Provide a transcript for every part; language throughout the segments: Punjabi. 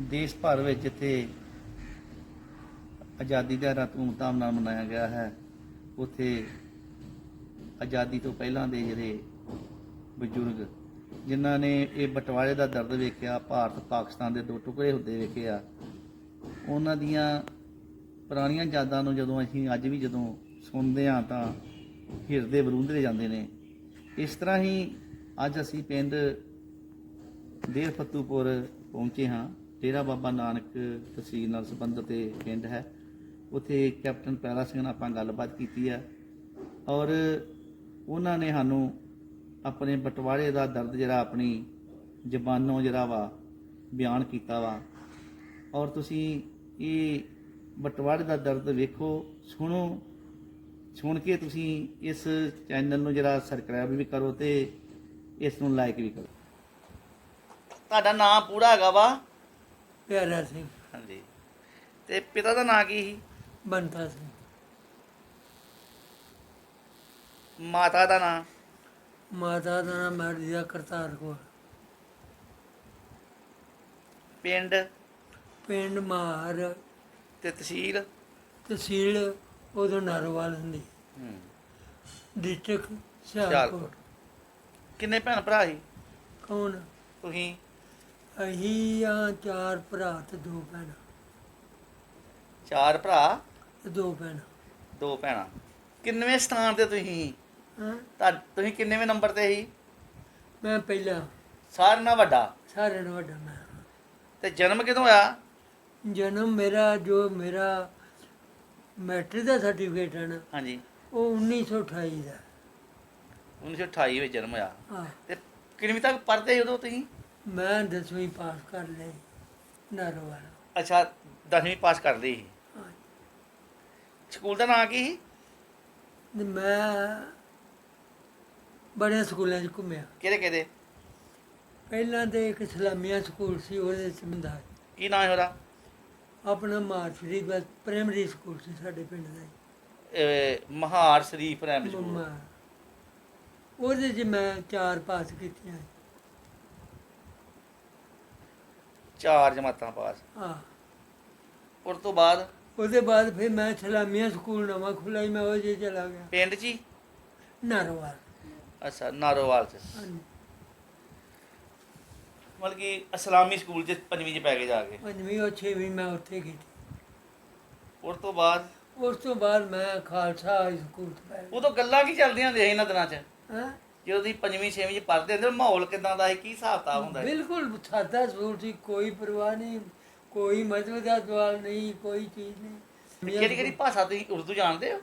ਦੇਸ਼ ਭਰ ਵਿੱਚ ਜਿੱਥੇ ਆਜ਼ਾਦੀ ਦਾ ਦਿਹਾੜਾ ਧੂਮਧਾਮ ਨਾਲ ਮਨਾਇਆ ਗਿਆ ਹੈ, ਉੱਥੇ ਆਜ਼ਾਦੀ ਤੋਂ ਪਹਿਲਾਂ ਦੇ ਜਿਹੜੇ ਬਜ਼ੁਰਗ, ਜਿਨ੍ਹਾਂ ਨੇ ਇਹ ਬਟਵਾਰੇ ਦਾ ਦਰਦ ਵੇਖਿਆ, ਭਾਰਤ ਪਾਕਿਸਤਾਨ ਦੇ ਦੋ ਟੁਕੜੇ ਹੁੰਦੇ ਵੇਖੇ ਆ, ਉਹਨਾਂ ਦੀਆਂ ਪੁਰਾਣੀਆਂ ਯਾਦਾਂ ਨੂੰ ਜਦੋਂ ਅਸੀਂ ਅੱਜ ਵੀ ਜਦੋਂ ਸੁਣਦੇ ਹਾਂ ਤਾਂ ਹਿਰਦੇ ਬਰੂੰਦਰੇ ਜਾਂਦੇ ਨੇ। ਇਸ ਤਰ੍ਹਾਂ ਹੀ ਅੱਜ ਅਸੀਂ ਪਿੰਡ ਦੇਰ ਫਤੂਪੁਰ ਪਹੁੰਚੇ ਹਾਂ। ਡੇਰਾ ਬਾਬਾ ਨਾਨਕ ਤਹਿਸੀਲ ਨਾਲ ਸੰਬੰਧਿਤ ਇਹ ਪਿੰਡ ਹੈ। ਉੱਥੇ ਕੈਪਟਨ ਪੈਲਾ ਸਿੰਘ ਨਾਲ ਆਪਾਂ ਗੱਲਬਾਤ ਕੀਤੀ ਹੈ ਔਰ ਉਹਨਾਂ ਨੇ ਸਾਨੂੰ ਆਪਣੇ ਬਟਵਾਰੇ ਦਾ ਦਰਦ ਜਿਹੜਾ ਆਪਣੀ ਜ਼ਬਾਨੋਂ ਜਿਹੜਾ ਵਾ ਬਿਆਨ ਕੀਤਾ ਵਾ। ਔਰ ਤੁਸੀਂ ਇਹ ਬਟਵਾਰੇ ਦਾ ਦਰਦ ਵੇਖੋ, ਸੁਣੋ, ਸੁਣ ਕੇ ਤੁਸੀਂ ਇਸ ਚੈਨਲ ਨੂੰ ਜਿਹੜਾ ਸਬਸਕ੍ਰਾਈਬ ਵੀ ਕਰੋ ਤੇ ਇਸ ਨੂੰ ਲਾਈਕ ਵੀ ਕਰੋ। ਤੁਹਾਡਾ ਨਾਮ ਪੂਰਾ ਹੈਗਾ ਵਾ। ਪਿਆਰਾ ਸਿੰਘ ਹਾਂਜੀ। ਤੇ ਪਿਤਾ ਦਾ ਨਾਂ ਕੀ ਸੀ? ਬੰਤਾ ਸਿੰਘ ਮਾਤਾ ਦਾ ਨਾਂ? ਮਾਤਾ ਦਾ ਨਾਮ ਮਰਜ਼ੀਆ ਕਰਤਾਰ ਕੌਰ। ਪਿੰਡ? ਪਿੰਡ ਮਾਰ ਤੇ ਤਹਿਸੀਲ? ਤਹਿਸੀਲ ਉਦੋਂ ਨਰਵਾਲ ਹੁੰਦੀ। ਹੂੰ। ਡਿਸਟ੍ਰਿਕਟ। ਸਿਆਲਕੋਟ। ਕਿੰਨੇ ਭੈਣ ਭਰਾ ਸੀ? ਕੌਣ? ਤੁਸੀਂ? ਅਸੀਂ ਆ ਚਾਰ ਭਰਾ ਤੇ ਦੋ ਭੈਣਾਂ। ਚਾਰ ਭਰਾ? ਤੇ ਦੋ ਭੈਣਾਂ। ਦੋ ਭੈਣਾਂ। ਕਿੰਨਵੇਂ ਸਥਾਨ ਤੇ ਤੁਸੀਂ? ਹਾਂ। ਤਾਂ ਤੁਸੀਂ ਕਿੰਨੇਵੇਂ ਨੰਬਰ ਤੇ ਸੀ? ਮੈਂ ਪਹਿਲਾਂ। ਸਾਰਿਆਂ ਨਾਲ ਵੱਡਾ? ਸਾਰਿਆਂ ਨਾਲੋਂ ਵੱਡਾ ਮੈਂ। ਤੇ ਜਨਮ ਕਿਦੋਂ ਹੋਇਆ? ਜਨਮ ਮੇਰਾ ਜੋ ਮੇਰਾ ਮੈਟ੍ਰਿਕ ਦਾ ਸਰਟੀਫਿਕੇਟ ਹੈ ਨਾ ਹਾਂਜੀ। ਉਹ 1928 ਦਾ। 1928 ਵਿੱਚ ਜਨਮ ਹੋਇਆ। ਹਾਂ। ਤੇ ਕਿੰਨਵੀਂ ਤੱਕ ਪੜ੍ਹਦੇ ਸੀ ਉਦੋਂ ਤੁਸੀਂ? ਮੈਂ ਦਸਵੀਂ ਪਾਸ ਕਰ ਲਈ ਨਰਵਾਲ। ਅੱਛਾ 10ਵੀਂ ਪਾਸ ਕਰ ਲਈ। ਹਾਂ ਸਕੂਲ ਦਾ ਨਾਂ ਕੀ ਸੀ? ਤੇ ਮੈਂ ਬੜੇ ਸਕੂਲਾਂ 'ਚ ਘੁੰਮਿਆ। ਕਿਹਦੇ ਕਿਹਦੇ ਪਹਿਲਾਂ ਤੇ ਇੱਕ ਇਸਲਾਮੀਆ ਸਕੂਲ ਸੀ ਉਹਦੇ 'ਚ ਬੰਦਾ। ਕੀ ਨਾਂ ਹੈ ਉਹਦਾ? ਆਪਣਾ ਮਾਰਸ਼ਰੀ ਬਸ ਪ੍ਰਾਇਮਰੀ ਸਕੂਲ ਸੀ ਸਾਡੇ ਪਿੰਡ ਦਾ ਹੀ। ਮਹਾਰ ਸ਼ਰੀਫ ਪ੍ਰਾਇਮਰੀ ਸਕੂਲ। ਮੰਮਾ ਉਹਦੇ 'ਚ ਮੈਂ ਚਾਰ ਪਾਸ ਕੀਤੀਆਂ ਚਾਰ ਜਮਾਤਾਂ ਪਾਸ। ਹਾਂ। ਉਸ ਤੋਂ ਬਾਅਦ? ਉਹਦੇ ਬਾਅਦ ਫਿਰ ਮੈਂ ਇਸਲਾਮੀਆ ਸਕੂਲ ਨਵਾਂ ਖੁੱਲ੍ਹਾ ਸੀ ਮੈਂ ਉਹ ਜੇ ਚਲਾ ਗਿਆ। ਪਿੰਡ 'ਚ ਹੀ? ਨਰਵਾਲ। ਅੱਛਾ ਨਾਰੋਵਾਲ 'ਚ। ਹਾਂਜੀ। ਮਤਲਬ ਕਿ ਇਸਲਾਮੀ ਸਕੂਲ 'ਚ ਪੰਜਵੀਂ 'ਚ ਪੈ ਕੇ ਜਾ ਕੇ? ਪੰਜਵੀਂ ਔਰ ਛੇਵੀਂ ਮੈਂ ਉੱਥੇ ਕੀਤੀ। ਉਸ ਤੋਂ ਬਾਅਦ? ਉਸ ਤੋਂ ਬਾਅਦ ਮੈਂ ਖਾਲਸਾ ਹਾਈ ਸਕੂਲ ਤੋਂ ਪੈ ਉਦੋਂ ਗੱਲਾਂ ਕੀ ਚੱਲਦੀਆਂ ਹੁੰਦੀਆਂ ਸੀ ਇਹਨਾਂ ਦਿਨਾਂ 'ਚ? ਹਾਂ? ਜਦੋਂ ਤੁਸੀਂ ਪੰਜਵੀਂ ਛੇਵੀਂ 'ਚ ਪੜ੍ਹਦੇ ਹੁੰਦੇ ਮਾਹੌਲ ਕਿਦਾਂ ਦਾ ਸੀ ਕੀ ਹਿਸਾਬ ਕਿਤਾਬ ਹੁੰਦਾ ਸੀ ਬਿਲਕੁਲ ਸਾਦਾ ਸਕੂਲ ਸੀ ਕੋਈ ਪਰਵਾਹ ਨਹੀਂ ਕੋਈ ਮਜ਼ਹਬ ਦਾ ਸਵਾਲ ਨਹੀਂ ਕੋਈ ਚੀਜ਼ ਨਹੀਂ। ਕਿਹੜੀ ਕਿਹੜੀ ਭਾਸ਼ਾ ਤੁਸੀਂ ਉਰਦੂ ਜਾਣਦੇ ਹੋ?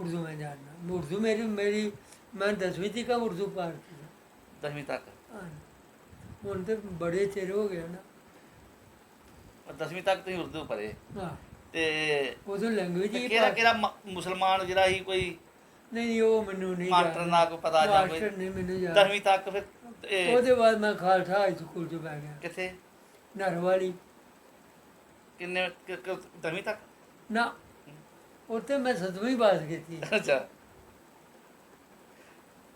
ਉਰਦੂ ਮੈਂ ਜਾਣਦਾ। ਉਰਦੂ ਮੇਰੀ ਮੇਰੀ ਮੈਂ ਦਸਵੀਂ ਤੱਕ ਉਰਦੂ ਪੜ੍ਹ ਸੀ ਦਸਵੀਂ ਤੱਕ? ਹਾਂ। ਹੁਣ ਤੇ ਬੜੇ ਚਿਰ ਹੋ ਗਿਆ ਨਾ। ਔਰ ਦਸਵੀਂ ਤੱਕ ਤੁਸੀਂ ਉਰਦੂ ਪੜ੍ਹੇ। ਹਾਂ। ਤੇ ਉਦੋਂ ਲੈਂਗੁਏਜ ਹੀ ਕਿਹੜਾ ਕਿਹੜਾ ਮੁਸਲਮਾਨ ਜਿਹੜਾ ਸੀ ਕੋਈ ਨਹੀਂ ਨਹੀਂ, ਉਹ ਮੈਨੂੰ ਨਹੀਂ ਮਾਸਟਰ। ਨਾ ਕੋਈ ਪਤਾ ਜਾਂ ਕੋਈ ਮਾਸਟਰ ਨਹੀਂ ਮੈਨੂੰ ਯਾਦ। ਦਸਵੀਂ ਤੱਕ ਫਿਰ ਇਹ ਉਹਦੇ ਬਾਅਦ ਮੈਂ ਖਾਲਸਾ ਹਾਈ ਸਕੂਲ ਚ ਪੈ ਗਿਆ। ਕਿੱਥੇ? ਨਰਵਾਲੀ। ਕਿੰਨੇ ਕਿ- ਕਿ- ਦਸਵੀਂ ਤੱਕ? ਨਾ ਉੱਥੇ ਮੈਂ ਸਤਵੀਂ ਪਾਸ ਕੀਤੀ। ਅੱਛਾ।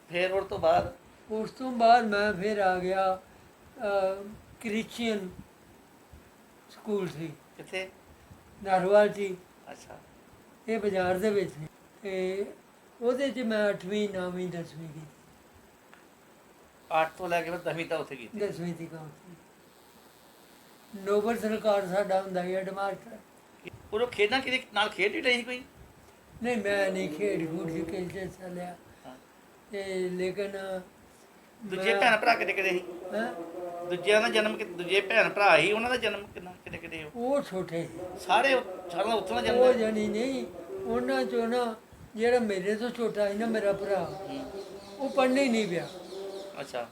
ਫਿਰ ਉਸ ਤੋਂ ਬਾਅਦ? ਉਸ ਤੋਂ ਬਾਅਦ ਮੈਂ ਫਿਰ ਆ ਗਿਆ ਕ੍ਰਿਸਚੀਅਨ ਸਕੂਲ ਸੀ। ਕਿੱਥੇ? ਨਰਵਾਲ ਸੀ। ਅੱਛਾ। ਇਹ ਬਾਜ਼ਾਰ ਦੇ ਵਿੱਚ ਸੀ। ਤੇ ਉਹਦੇ 'ਚ ਮੈਂ 8ਵੀਂ 9ਵੀਂ 10ਵੀਂ ਕੀਤੀ 8 ਤੋਂ ਲੈ ਕੇ ਫਿਰ 10ਵੀਂ ਤੱਕ ਉੱਥੇ ਕੀਤੀ 10ਵੀਂ ਦੀ ਸੀ ਨੋਬਲ ਸਰਕਾਰ ਸਾਡਾ ਹੁੰਦਾ ਹੈ ਹੈਡਮਾਸਟਰ ਉਦੋਂ ਖੇਡਾਂ ਕਿਹਦੇ ਨਾਲ ਖੇਡ ਹੀ ਰਹੀ ਸੀ ਕੋਈ ਨਹੀਂ ਮੈਂ ਨਹੀਂ ਖੇਡ ਖੂਡ ਚ ਕਿਸੇ ਚੱਲਿਆ ਹਾਂ। ਤੇ ਲੇਕਿਨ ਦੂਜੇ ਭੈਣ ਭਰਾ ਕਿਹੜੇ ਕਿਹੜੇ ਸੀ ਹੈਂ? ਦੂਜਿਆਂ ਦਾ ਜਨਮ ਕਿ- ਦੂਜੇ ਭੈਣ ਭਰਾ ਸੀ ਉਹਨਾਂ ਦਾ ਜਨਮ ਕਿੰਨਾ ਕਿਹੜੇ ਕਿਹੜੇ ਉਹ ਉਹ ਛੋਟੇ ਸੀ। ਸਾਰੇ ਸਾਰਿਆਂ ਦਾ ਉੱਥੋਂ ਦਾ ਜਨਮ ਉਹ ਹੈ? ਜਾਨੀ ਨਹੀਂ ਉਹਨਾਂ ਚੋਂ ਨਾ ਜਿਹੜਾ ਮੇਰੇ ਤੋਂ ਛੋਟਾ ਸੀ ਨਾ ਮੇਰਾ ਭਰਾ। ਉਹ ਪੜ੍ਹਨੇ ਹੀ ਨਹੀਂ ਪਿਆ। ਅੱਛਾ।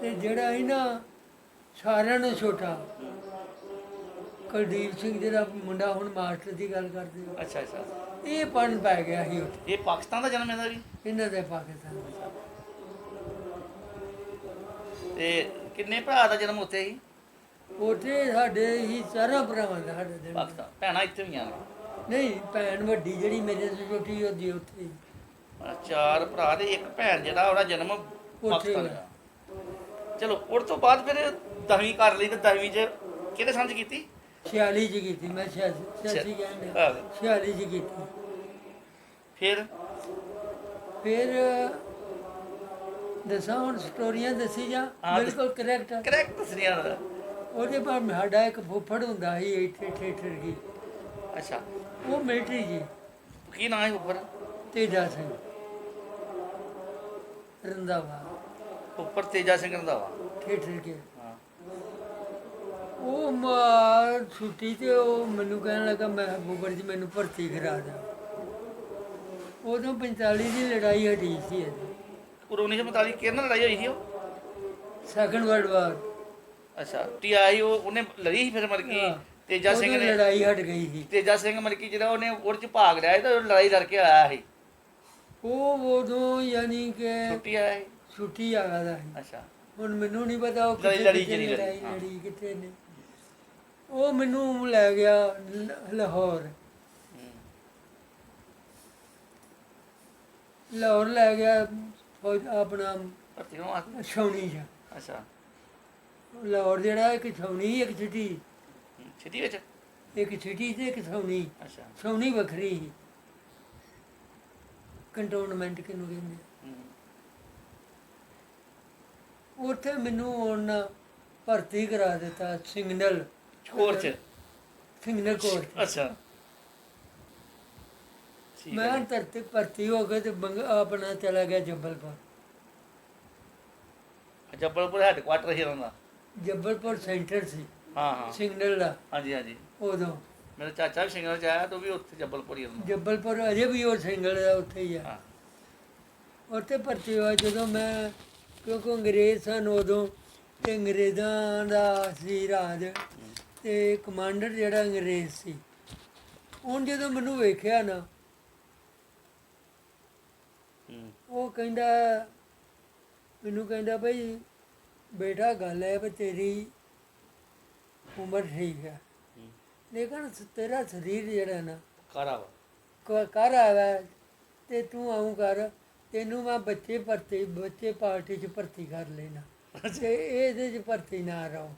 ਤੇ ਜਿਹੜਾ ਸੀ ਨਾ ਸਾਰਿਆਂ ਨੂੰ ਛੋਟਾ ਕੁਲਦੀਪ ਸਿੰਘ ਜਿਹੜਾ ਮੁੰਡਾ ਹੁਣ ਮਾਸਟਰ ਦੀ ਗੱਲ ਕਰਦੇ ਹੋ ਅੱਛਾ ਅੱਛਾ। ਇਹ ਪੜ੍ਹਨ ਪੈ ਗਿਆ ਸੀ ਉੱਥੇ। ਇਹ ਪਾਕਿਸਤਾਨ ਦਾ ਜਨਮ ਇਹਦਾ ਵੀ ਇਹਨਾਂ ਦੇ ਪਾਕਿਸਤਾਨ ਵਿੱਚ। ਤੇ ਕਿੰਨੇ ਭਰਾ ਦਾ ਜਨਮ ਉੱਥੇ ਸੀ? ਉੱਥੇ ਸਾਡੇ ਹੀ ਚਾਰਾਂ ਭਰਾਵਾਂ ਦਾ ਸਾਡੇ ਦੇ ਪਾਕਿਸਤਾਨ ਭੈਣਾਂ ਇੱਥੇ ਹੋਈਆਂ ਨੇ ਨਹੀਂ ਭੈਣ ਵੱਡੀ ਜਿਹੜੀ ਮੇਰੇ ਤੋਂ ਛੋਟੀ ਉਹਦੀ ਉੱਥੇ। ਆਹ ਚਾਰ ਭਰਾ ਤੇ ਇੱਕ ਭੈਣ ਜਿਹੜਾ ਉਹਦਾ ਜਨਮ ਪਾਕਿਸਤਾਨ ਹੋਇਆ। ਚਲੋ ਉਸ ਤੋਂ ਬਾਅਦ ਫਿਰ 10ਵੀਂ ਕਰ ਲਈ ਤੇ 10ਵੀਂ ਚ ਕਿਹੜੇ ਸੰਨ 'ਚ ਕੀਤੀ? 46 ਚ ਕੀਤੀ ਮੈਂ 86 86 ਕਹਿੰਦੇ ਹਾਂ। 46 ਚ ਕੀਤੀ। ਫਿਰ? ਫਿਰ ਦੱਸਾਂ ਹੁਣ ਸਟੋਰੀਆਂ ਦੱਸੀ ਜਾ? ਹਾਂ, ਦੱਸ। ਬਿਲਕੁਲ ਕਰੈਕਟ ਕਰੈਕਟ ਦੱਸਣੀਆਂ। ਉਹਦੇ ਬਾਅਦ ਸਾਡਾ ਇੱਕ ਫੁੱਫੜ ਹੁੰਦਾ ਸੀ ਇੱਥੇ ਥੀਏਟਰ ਕੀ। ਅੱਛਾ ਉਹ ਮਿਲਟਰੀ ਜੀ। ਕੀ ਨਾਂ ਹੈ ਉੱਪਰ? ਤੇਜਾ ਸਿੰਘ। ਰੰਦਾਵਾ ਉੱਪਰ ਤੇਜਾ ਸਿੰਘ ਰੰਧਾਵਾ। ਥੀਏਟਰ ਕੇ ਹਾਂ। ਉਹ ਮਾ ਛੁੱਟੀ ਤੇ ਉਹ ਮੈਨੂੰ ਕਹਿਣ ਲੱਗਾ ਮੈਂ ਬੁਬਰ ਜੀ ਮੈਨੂੰ ਭਰਤੀ ਕਰਾ ਦੇ ਉਦੋਂ 45 ਦੀ ਲੜਾਈ ਹਟੀ ਸੀ ਉਰ 1945 ਕਿਹਦੇ ਨਾਲ ਲੜਾਈ ਹੋਈ ਸੀ ਉਹ? Second world war. ਅੱਛਾ ਟੀ ਆਈ ਉਹ ਉਹਨੇ ਲੜੀ ਸੀ ਫਿਰ ਮਰ ਗਈ ਤੇਜਾ ਸਿੰਘ ਨੇ ਲੜਾਈ ਹਟ ਗਈ ਸੀ। ਤੇਜਾ ਸਿੰਘ ਗਈ ਜਿਹੜਾ ਉਹਨੇ ਉਹਦੇ ਚ ਭਾਗ ਲਿਆ ਸੀ ਤਾਂ ਉਹ ਲੜਾਈ ਲੜ ਕੇ ਆਇਆ ਸੀ। ਉਹ ਉਦੋਂ ਯਾਨੀ ਕਿ ਛੁੱਟੀ ਆਇਆ ਸੀ। ਛੁੱਟੀ ਆ ਗਿਆ ਸੀ। ਅੱਛਾ। ਹੁਣ ਮੈਨੂੰ ਨਹੀਂ ਪਤਾ ਉਹ ਲੜੀ- ਕਿੱਥੇ ਲੜੀ ਜਿਹੜੀ ਲੜੀ, ਲੜਾਈ ਕਿੱਥੇ ਨੇ ਉਹ ਮੈਨੂੰ ਲੈ ਗਿਆ ਲਾਹੌਰ। ਲਾਹੌਰ ਲੈ ਗਿਆ ਆਪਣਾ ਛਾਉਣੀ ਚ। ਅੱਛਾ। ਲਾਹੌਰ ਜਿਹੜਾ ਇੱਕ ਛਾਉਣੀ ਇੱਕ ਛਿੱਟੀ ਹੂੰ। ਛੁੱਟੀ ਵਿੱਚ ਇੱਕ ਛਿੱਟੀ ਤੇ ਇੱਕ ਛਾਉਣੀ ਅੱਛਾ। ਛਾਉਣੀ ਵੱਖਰੀ ਸੀ। ਕੰਟੋਨਮੈਂਟ ਕਿਹਨੂੰ ਕਹਿੰਦੇ ਹੂੰ। ਉੱਥੇ ਮੈਨੂੰ ਉਹਨਾਂ ਭਰਤੀ ਕਰਾ ਦਿੱਤਾ ਸਿਗਨਲ। ਕੋਰ ਚ? ਸਿਗਨਲ ਕੋਰ ਅੱਛਾ। ਮੈਂ ਹੈ ਧਰਤੀ ਭਰਤੀ ਹੋ ਕੇ ਤੇ ਬੰਗ ਆਪਣਾ ਚਲਾ ਗਿਆ ਜੱਬਲਪੁਰ। ਜੱਬਲਪੁਰ ਹੈਡਕੁਆਟਰ ਸੀ ਉਹਨਾਂ ਦਾ? ਜੱਬਲਪੁਰ ਸੈਂਟਰ ਸੀ। ਹਾਂ। ਹਾਂ ਸਿਗਨਲ ਦਾ। ਹਾਂਜੀ ਹਾਂਜੀ। ਉਦੋਂ। ਮੇਰਾ ਚਾਚਾ ਵੀ ਸਿੰਗਲ ਚ ਆਇਆ ਤਾਂ ਉਹ ਵੀ ਉੱਥੇ ਜੱਬਲਪੁਰ ਹੀ ਰਹਿੰਦਾ ਜੱਬਲਪੁਰ ਅਜੇ ਵੀ ਉਹ ਸਿੰਗਲ ਦਾ ਉੱਥੇ ਹੀ ਆ। ਹਾਂ। ਉੱਥੇ ਭਰਤੀ ਹੋਇਆ ਜਦੋਂ ਮੈਂ ਕਿਉਂਕਿ ਅੰਗਰੇਜ਼ ਸਨ ਉਦੋਂ ਤੇ ਅੰਗਰੇਜ਼ਾਂ ਦਾ ਸੀ ਰਾਜ ਤੇ ਕਮਾਂਡਰ ਜਿਹੜਾ ਅੰਗਰੇਜ਼ ਸੀ। ਹੁਣ ਜਦੋਂ ਮੈਨੂੰ ਵੇਖਿਆ ਨਾ ਉਹ ਕਹਿੰਦਾ ਮੈਨੂੰ ਕਹਿੰਦਾ ਭਈ ਬੇਟਾ ਗੱਲ ਹੈ ਵੀ ਤੇਰੀ ਉਮਰ ਠੀਕ ਹੈ। ਲੇਕਿਨ ਤੇਰਾ ਸਰੀਰ ਜਿਹੜਾ ਨਾ ਕਾਰਾ ਵਾ ਕ- ਕਰ ਆਵਾ ਤੇ ਤੂੰ ਆਉਂ ਕਰ ਤੈਨੂੰ ਮੈਂ ਬੱਚੇ ਭਰਤੀ ਬੱਚੇ ਪਾਰਟੀ 'ਚ ਭਰਤੀ ਕਰ ਲੈਣਾ ਤੇ ਇਹਦੇ 'ਚ ਭਰਤੀ ਨਾ ਰਹੋ।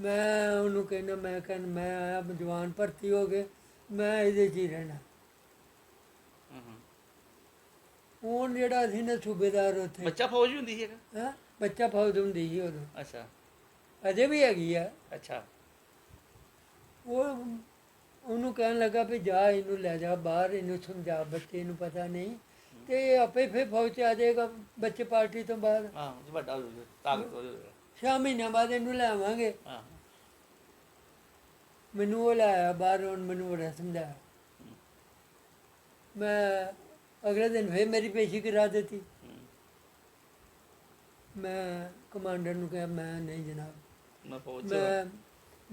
ਮੈਂ ਉਹਨੂੰ ਕਹਿੰਦਾ ਮੈਂ ਕਹਿੰਦਾ ਮੈਂ ਆਇਆ ਜਵਾਨ ਭਰਤੀ ਹੋ ਗਏ ਮੈਂ ਇਹਦੇ 'ਚ ਹੀ ਰਹਿਣਾ। ਹੂੰ, ਹੂੰ। ਹੁਣ ਜਿਹੜਾ ਸੀ ਨਾ ਸੂਬੇਦਾਰ ਉੱਥੇ। ਬੱਚਾ ਫੌਜ ਹੁੰਦੀ ਸੀ ਇੱਕ? ਹੈਂ? ਬੱਚਾ ਫੌਜ ਹੁੰਦੀ ਸੀ ਉਦੋਂ। ਅੱਛਾ। ਅਜੇ ਵੀ ਹੈਗੀ ਆ। ਅੱਛਾ। ਉਹ ਉਹਨੂੰ ਕਹਿਣ ਲੱਗਾ ਵੀ ਜਾ ਇਹਨੂੰ ਲੈ ਜਾ ਬਾਹਰ ਇਹਨੂੰ ਸਮਝਾ ਬੱਚੇ ਨੂੰ ਪਤਾ ਨਹੀਂ। ਤੇ ਇਹ ਆਪੇ ਫਿਰ ਫੌਜ 'ਚ ਆ ਜਾਏਗਾ ਬੱਚੇ ਪਾਰਟੀ ਤੋਂ ਬਾਅਦ। ਹਾਂ ਵੱਡਾ ਹੋ ਜਾਊਗਾ ਤਾਕਤ ਹੋ ਜਾਊਗਾ। ਛੇ ਮਹੀਨਿਆਂ ਬਾਅਦ ਇਹਨੂੰ ਲੈ ਆਵਾਂਗੇ। ਹਾਂ। ਮੈਨੂੰ ਉਹ ਲਾਇਆ ਬਾਹਰ ਹੁਣ ਮੈਨੂੰ ਬੜਾ ਸਮਝਾਇਆ। ਮੈਂ ਅਗਲੇ ਦਿਨ ਫਿਰ ਮੇਰੀ ਪੇਸ਼ੀ ਕਰਾ ਦਿੱਤੀ। ਹੂੰ। ਮੈਂ ਕਮਾਂਡਰ ਨੂੰ ਕਿਹਾ ਮੈਂ ਨਹੀਂ ਜਨਾਬ। ਮੈਂ ਫੌਜ ਚ ਮੈਂ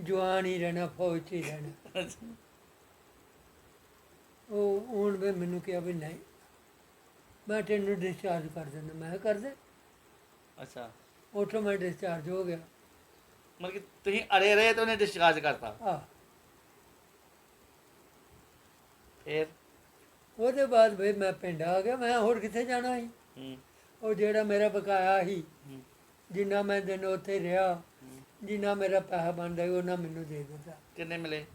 ਜਵਾਨ ਹੀ ਰਹਿਣਾ ਫੌਜ 'ਚ ਹੀ ਰਹਿਣਾ। ਅੱਛਾ। ਉਹ ਹੁਣ ਵੀ ਮੈਨੂੰ ਕਿਹਾ ਵੀ ਨਹੀਂ। ਮੈਂ ਤੈਨੂੰ ਡਿਸਚਾਰਜ ਕਰ ਦਿੰਦਾ। ਮੈਂ ਕਿਹਾ ਕਰ ਦੇ। ਅੱਛਾ। ਆਟੋ ਮੈਂ ਡਿਸਚਾਰਜ ਹੋ ਗਿਆ। ਮਤਲਬ ਕਿ ਤੁਸੀਂ ਅੜੇ ਰਹੇ ਤਾਂ ਉਹਨੇ ਡਿਸਚਾਰਜ ਕਰਤਾ। ਆ ਫਿਰ? ਉਹਦੇ ਬਾਅਦ ਵੀ ਮੈਂ ਪਿੰਡ ਆ ਗਿਆ। ਮੈਂ ਹੋਰ ਕਿੱਥੇ ਜਾਣਾ ਸੀ? ਹੂੰ। ਉਹ ਜਿਹੜਾ ਮੇਰਾ ਬਕਾਇਆ ਸੀ ਹੂੰ, ਜਿੰਨਾ ਮੈਂ ਦਿਨ ਉੱਥੇ ਰਿਹਾ। ਜਿੰਨਾ ਮੇਰਾ ਪੈਸਾ ਬਣਦਾ ਸੀ ਉਹਨਾਂ ਮੈਨੂੰ ਦੇ ਦਿੱਤਾ। ਕਿੰਨੇ ਮਿਲੇ?